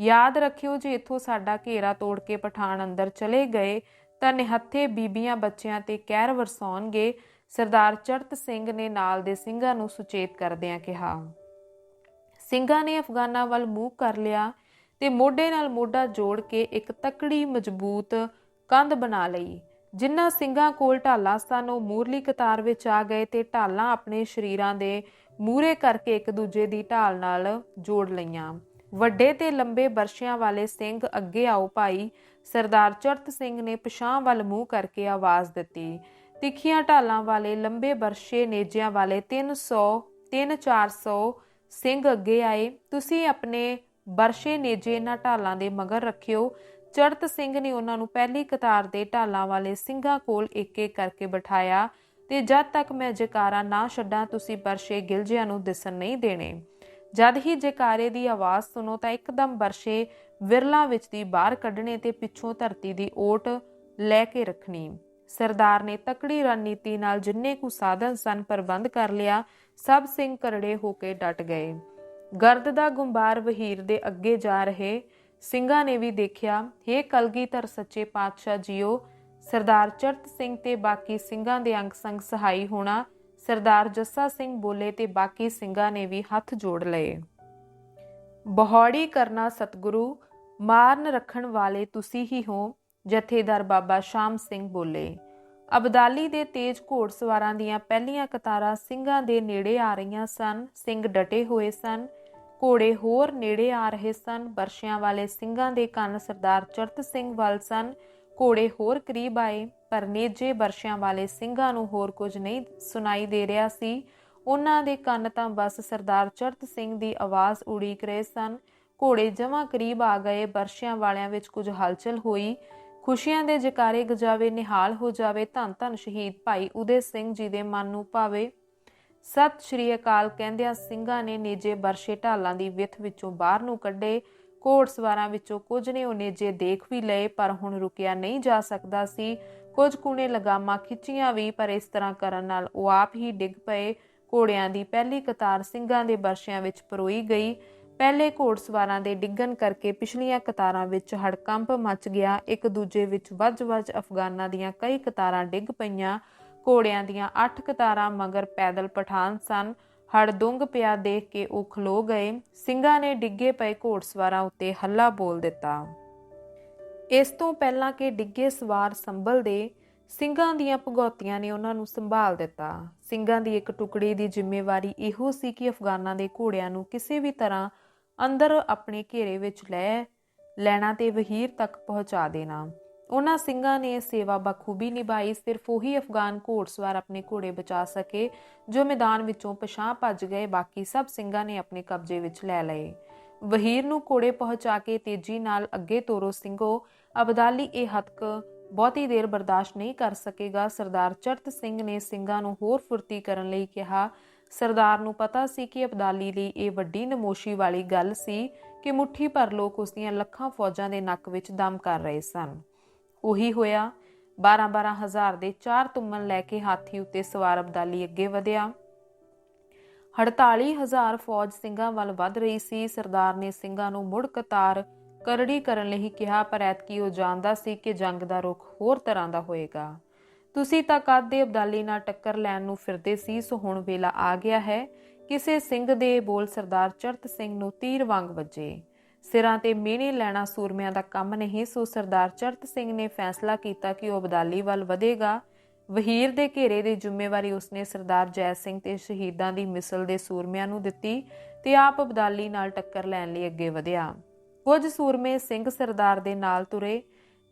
ਯਾਦ ਰੱਖਿਓ, ਜੇ ਇੱਥੋਂ ਸਾਡਾ ਘੇਰਾ ਤੋੜ ਕੇ ਪਠਾਨ ਅੰਦਰ ਚਲੇ ਗਏ, ਤਾਂ ਨਿਹੱਥੇ ਬੀਬੀਆਂ ਬੱਚਿਆਂ ਤੇ ਕਹਿਰ ਵਰਸਾਉਣਗੇ। ਸਰਦਾਰ ਚੜਤ ਸਿੰਘ ਨੇ ਨਾਲ ਦੇ ਸਿੰਘਾਂ ਨੂੰ ਸੁਚੇਤ ਕਰਦਿਆਂ ਕਿਹਾ। ਸਿੰਘਾਂ ਨੇ ਅਫਗਾਨਾਂ ਵੱਲ ਮੂੰਹ ਕਰ ਲਿਆ ਤੇ ਮੋਢੇ ਨਾਲ ਮੋਢਾ ਜੋੜ ਕੇ ਇੱਕ ਤਕੜੀ ਮਜ਼ਬੂਤ ਕੰਧ ਬਣਾ ਲਈ। ਜਿਨ੍ਹਾਂ ਸਿੰਘਾਂ ਕੋਲ ਢਾਲਾ ਸਨ, ਉਹ ਮੂਰਲੀ ਕਤਾਰ ਵਿੱਚ ਆ ਗਏ ਤੇ ਢਾਲਾਂ ਆਪਣੇ ਸ਼ਰੀਰਾਂ ਦੇ ਮੂਰੇ ਕਰਕੇ ਇੱਕ ਦੂਜੇ ਦੀ ਢਾਲ ਨਾਲ ਜੋੜ ਲਈਆਂ। ਵੱਡੇ ਤੇ ਲੰਬੇ ਬਰਸ਼ਿਆਂ ਵਾਲੇ ਸਿੰਘ ਅੱਗੇ ਆਓ ਭਾਈ, ਸਰਦਾਰ ਚਰਤ ਸਿੰਘ ਨੇ ਪਛਾਂ ਵੱਲ ਮੂੰਹ ਕਰਕੇ ਆਵਾਜ਼ ਦਿੱਤੀ। ਤਿੱਖੀਆਂ ਢਾਲਾਂ ਵਾਲੇ ਲੰਬੇ ਬਰਸ਼ੇ ਨੇਜਿਆਂ ਵਾਲੇ 300 3-400 ਸਿੰਘ ਅੱਗੇ ਆਏ। ਤੁਸੀਂ ਆਪਣੇ ਬਰਸ਼ੇ ਨੇਜੇ ਇਹਨਾਂ ਢਾਲਾਂ ਦੇ ਮਗਰ ਰੱਖਿਓ। ਚੜਤ ਸਿੰਘ ਨੇ ਉਹਨਾਂ ਨੂੰ ਪਹਿਲੀ ਕਤਾਰ ਦੇ ਢਾਲਾਂ ਵਾਲੇ ਸਿੰਘਾਂ ਕੋਲ ਇੱਕ ਇੱਕ ਕਰਕੇ ਬਿਠਾਇਆ ਤੇ ਜਦ ਤੱਕ ਮੈਂ ਜਕਾਰਾ ਨਾ ਛੱਡਾਂ, ਤੁਸੀਂ ਬਰਸ਼ੇ ਗਿਲਜਿਆਂ ਨੂੰ ਦਿਸਣ ਨਹੀਂ ਦੇਣੇ। ਜਦ ਹੀ ਜਕਾਰੇ ਦੀ ਆਵਾਜ਼ ਸੁਣੋ ਤਾਂ ਇੱਕਦਮ ਬਰਸ਼ੇ ਵਿਰਲਾ ਵਿੱਚ ਦੀ ਬਾਹਰ ਕੱਢਣੇ ਤੇ ਪਿੱਛੋਂ ਧਰਤੀ ਦੀ ਓਟ ਲੈ ਕੇ ਰੱਖਣੀ। ਸਰਦਾਰ ਨੇ ਤਕੜੀ ਰਣਨੀਤੀ ਨਾਲ ਜਿੰਨੇ ਕੁ ਸਾਧਨ ਸਨ ਪ੍ਰਬੰਧ ਕਰ ਲਿਆ, ਸਭ ਸਿੰਘ ਕਰੜੇ ਹੋ ਕੇ ਡਟ ਗਏ। ਗਰਦ ਦਾ ਗੁੰਬਾਰ ਵਹੀਰ ਦੇ ਅੱਗੇ ਜਾ ਰਹੇ ਸਿੰਘਾਂ ਨੇ ਵੀ ਦੇਖਿਆ हे ਕਲਗੀਧਰ ਸੱਚੇ ਪਾਤਸ਼ਾਹ ਜੀਓ, ਸਰਦਾਰ ਚਰਤ ਸਿੰਘ ਤੇ ਬਾਕੀ ਸਿੰਘਾਂ ਦੇ ਅੰਗ ਸੰਗ ਸਹਾਈ ਹੋਣਾ, ਸਰਦਾਰ ਜੱਸਾ ਸਿੰਘ ਬੋਲੇ ਤੇ ਬਾਕੀ ਸਿੰਘਾਂ ਨੇ ਵੀ ਹੱਥ ਜੋੜ ਲਏ। ਬਹੌੜੀ ਕਰਨਾ ਸਤਿਗੁਰੂ, ਮਾਰਨ ਰੱਖਣ ਵਾਲੇ ਤੁਸੀਂ ਹੀ ਹੋ, ਜਥੇਦਾਰ ਬਾਬਾ ਸ਼ਾਮ ਸਿੰਘ ਬੋਲੇ। ਅਬਦਾਲੀ ਦੇ ਤੇਜ ਘੋੜਸਵਾਰਾਂ ਦੀਆਂ ਪਹਿਲੀਆਂ ਕਤਾਰਾਂ ਸਿੰਘਾਂ ਦੇ ਨੇੜੇ ਆ ਰਹੀਆਂ ਸਨ, ਸਿੰਘ ਡਟੇ ਹੋਏ ਸਨ ਘੋੜੇ ਹੋਰ ਨੇੜੇ ਆ ਰਹੇ ਸਨ। ਬਰਸ਼ਿਆਂ ਵਾਲੇ ਸਿੰਘਾਂ ਦੇ ਕੰਨ ਸਰਦਾਰ ਚਰਤ ਸਿੰਘ ਵੱਲ ਸਨ। ਘੋੜੇ ਹੋਰ ਕਰੀਬ ਆਏ, ਪਰ ਨੇਜੇ ਬਰਸ਼ਿਆਂ ਵਾਲੇ ਸਿੰਘਾਂ ਨੂੰ ਹੋਰ ਕੁਝ ਨਹੀਂ ਸੁਣਾਈ ਦੇ ਰਿਹਾ ਸੀ। ਉਹਨਾਂ ਦੇ ਕੰਨ ਤਾਂ ਬਸ ਸਰਦਾਰ ਚਰਤ ਸਿੰਘ ਦੀ ਆਵਾਜ਼ ਉਡੀਕ ਰਹੇ ਸਨ। ਘੋੜੇ ਜਮਾਂ ਕਰੀਬ ਆ ਗਏ, ਬਰਸ਼ਿਆਂ ਵਾਲਿਆਂ ਵਿੱਚ ਕੁਝ ਹਲਚਲ ਹੋਈ। ਖੁਸ਼ੀਆਂ ਦੇ ਜਕਾਰੇ ਗਜਾਵੇ ਨਿਹਾਲ ਹੋ ਜਾਵੇ ਧੰਨ ਧੰਨ ਸ਼ਹੀਦ ਭਾਈ ਉਦੇ ਸਿੰਘ ਜੀ ਦੇ ਮਨ ਨੂੰ ਭਾਵੇ। ਸਤਿ ਸ਼੍ਰੀ ਅਕਾਲ। ਕਹਿੰਦਿਆਂ ਸਿੰਘਾਂ ਨੇ ਨੇਜੇ ਬਰਸ਼ੇ ਢਾਲਾਂ ਦੀ ਵਿਥ ਵਿੱਚੋਂ ਬਾਹਰ ਨੂੰ ਕੱਢੇ। ਘੋੜਸਵਾਰਾਂ ਵਿੱਚੋਂ ਕੁਝ ਨੇ ਉਹ ਨੇਜੇ ਦੇਖ ਵੀ ਲਏ, ਪਰ ਹੁਣ ਰੁਕਿਆ ਨਹੀਂ ਜਾ ਸਕਦਾ ਸੀ। ਕੁਝ ਕੁਨੇ ਲਗਾਮਾਂ ਖਿੱਚੀਆਂ ਵੀ, ਪਰ ਇਸ ਤਰ੍ਹਾਂ ਕਰਨ ਨਾਲ ਉਹ ਆਪ ਹੀ ਡਿੱਗ ਪਏ। ਘੋੜਿਆਂ ਦੀ ਪਹਿਲੀ ਕਤਾਰ ਸਿੰਘਾਂ ਦੇ ਬਰਸ਼ਿਆਂ ਵਿੱਚ ਪਰੋਈ ਗਈ। ਪਹਿਲੇ ਘੋੜਸਵਾਰਾਂ ਦੇ ਡਿੱਗਣ ਕਰਕੇ ਪਿਛਲੀਆਂ ਕਤਾਰਾਂ ਵਿੱਚ ਹੜਕੰਪ ਮਚ ਗਿਆ। ਇੱਕ ਦੂਜੇ ਵਿੱਚ ਵੱਜ-ਵੱਜ ਅਫਗਾਨਾਂ ਦੀਆਂ ਕਈ ਕਤਾਰਾਂ ਡਿੱਗ ਪਈਆਂ। ਘੋੜਿਆਂ ਦੀਆਂ ਅੱਠ ਕਤਾਰਾਂ ਮਗਰ ਪੈਦਲ ਪਠਾਨ ਸਨ। ਹੜਦੁੰਗ ਪਿਆ ਦੇਖ ਕੇ ਉਹ ਖਲੋ ਗਏ। ਸਿੰਘਾਂ ਨੇ ਡਿੱਗੇ ਪਏ ਘੋੜਸਵਾਰਾਂ ਉੱਤੇ ਹੱਲਾ ਬੋਲ ਦਿੱਤਾ। ਇਸ ਤੋਂ ਪਹਿਲਾਂ ਕਿ ਡਿੱਗੇ ਸਵਾਰ ਸੰਭਲ ਦੇ ਸਿੰਘਾਂ ਦੀਆਂ ਭਗੌਤੀਆਂ ਨੇ ਉਹਨਾਂ ਨੂੰ ਸੰਭਾਲ ਦਿੱਤਾ। ਸਿੰਘਾਂ ਦੀ ਇੱਕ ਟੁਕੜੀ ਦੀ ਜ਼ਿੰਮੇਵਾਰੀ ਇਹੋ ਸੀ ਕਿ ਅਫਗਾਨਾਂ ਦੇ ਘੋੜਿਆਂ ਨੂੰ ਕਿਸੇ ਵੀ ਤਰ੍ਹਾਂ ਅੰਦਰ ਆਪਣੇ ਘੇਰੇ ਵਿੱਚ ਲੈ, ਲੈਣਾ ਤੇ ਵਹੀਰ ਤੱਕ ਪਹੁੰਚਾ ਦੇਣਾ। ਉਹਨਾਂ ਸਿੰਘਾਂ ਨੇ ਸੇਵਾ ਬਖੂਬੀ ਨਿਭਾਈ, ਸਿਰਫ ਉਹੀ ਅਫਗਾਨ ਘੋੜਸਵਾਰ ਆਪਣੇ ਘੋੜੇ ਬਚਾ ਸਕੇ, ਜੋ ਮੈਦਾਨ ਵਿੱਚੋਂ ਪਛਾਹ ਭੱਜ ਗਏ, ਬਾਕੀ ਸਭ ਸਿੰਘਾਂ ਨੇ ਆਪਣੇ ਕਬਜ਼ੇ ਵਿੱਚ ਲੈ ਲਏ। ਵਹੀਰ ਨੂੰ ਘੋੜੇ ਪਹੁੰਚਾ ਕੇ ਤੇਜ਼ੀ ਨਾਲ ਅੱਗੇ ਤੋਰੋ, ਸਿੰਘੋ, ਅਬਦਾਲੀ ਇਹ ਹੱਤਕ ਬਹੁਤੀ ਦੇਰ ਬਰਦਾਸ਼ਤ ਨਹੀਂ ਕਰ ਸਕੇਗਾ। ਸਰਦਾਰ ਚਰਤ ਸਿੰਘ ਨੇ ਸਿੰਘਾਂ ਨੂੰ ਹੋਰ ਫੁਰਤੀ ਕਰਨ ਲਈ ਕਿਹਾ। ਸਰਦਾਰ ਨੂੰ ਪਤਾ ਸੀ ਕਿ ਅਬਦਾਲੀ ਲਈ ਇਹ ਵੱਡੀ ਨਮੋਸ਼ੀ ਵਾਲੀ ਗੱਲ ਸੀ ਕਿ ਮੁੱਠੀ ਭਰ ਲੋਕ ਉਸ ਦੀਆਂ ਲੱਖਾਂ ਫੌਜਾਂ ਦੇ ਨੱਕ ਵਿੱਚ ਦਮ ਕਰ ਰਹੇ ਸਨ। ਉਹੀ ਹੋਇਆ। 12-12 ਹਜ਼ਾਰ ਦੇ ਚਾਰ ਤੁੰਮਨ ਲੈ ਕੇ ਹਾਥੀ ਉੱਤੇ ਸਵਾਰ ਅਬਦਾਲੀ ਅੱਗੇ ਵਧਿਆ। 48 ਹਜ਼ਾਰ ਫੌਜ ਸਿੰਘਾਂ ਵੱਲ ਵੱਧ ਰਹੀ ਸੀ। ਸਰਦਾਰ ਨੇ ਸਿੰਘਾਂ ਨੂੰ ਮੁੜ ਕਤਾਰ ਕਰੜੀ ਕਰਨ ਲਈ ਕਿਹਾ, ਪਰ ਐਤਕੀ ਉਹ ਜਾਣਦਾ ਸੀ ਕਿ ਜੰਗ ਦਾ ਰੁਖ ਹੋਰ ਤਰ੍ਹਾਂ ਦਾ ਹੋਏਗਾ। ਤੁਸੀਂ ਤਾਂ ਕੱਦ ਦੇ ਅਬਦਾਲੀ ਨਾਲ ਟੱਕਰ ਲੈਣ ਨੂੰ ਫਿਰਦੇ ਸੀ, ਸੋ ਹੁਣ ਵੇਲਾ ਆ ਗਿਆ ਹੈ। ਕਿਸੇ ਸਿੰਘ ਦੇ ਬੋਲ ਸਰਦਾਰ ਚਰਤ ਸਿੰਘ ਨੂੰ ਤੀਰ ਵਾਂਗ ਵੱਜੇ। ਸਿਰਾਂ ਤੇ ਮਿਹਣੇ ਲੈਣਾ, ਸੂਰਮਿਆਂ ਦਾ ਕੰਮ ਨਹੀਂ। ਸੋ ਸਰਦਾਰ ਚਰਤ ਸਿੰਘ ਨੇ ਫੈਸਲਾ ਕੀਤਾ ਕਿ ਉਹ ਅਬਦਾਲੀ ਵੱਲ ਵਧੇਗਾ। ਵਹੀਰ ਦੇ ਘੇਰੇ ਦੀ ਜ਼ਿੰਮੇਵਾਰੀ ਉਸਨੇ ਸਰਦਾਰ ਜੈ ਸਿੰਘ ਤੇ ਸ਼ਹੀਦਾਂ ਦੀ ਮਿਸਲ ਦੇ ਸੂਰਮਿਆਂ ਨੂੰ ਦਿੱਤੀ ਤੇ ਆਪ ਅਬਦਾਲੀ ਨਾਲ ਟੱਕਰ ਲੈਣ ਲਈ ਅੱਗੇ ਵਧਿਆ। ਕੁਝ ਸੂਰਮੇ ਸਿੰਘ ਸਰਦਾਰ ਦੇ ਨਾਲ ਤੁਰੇ।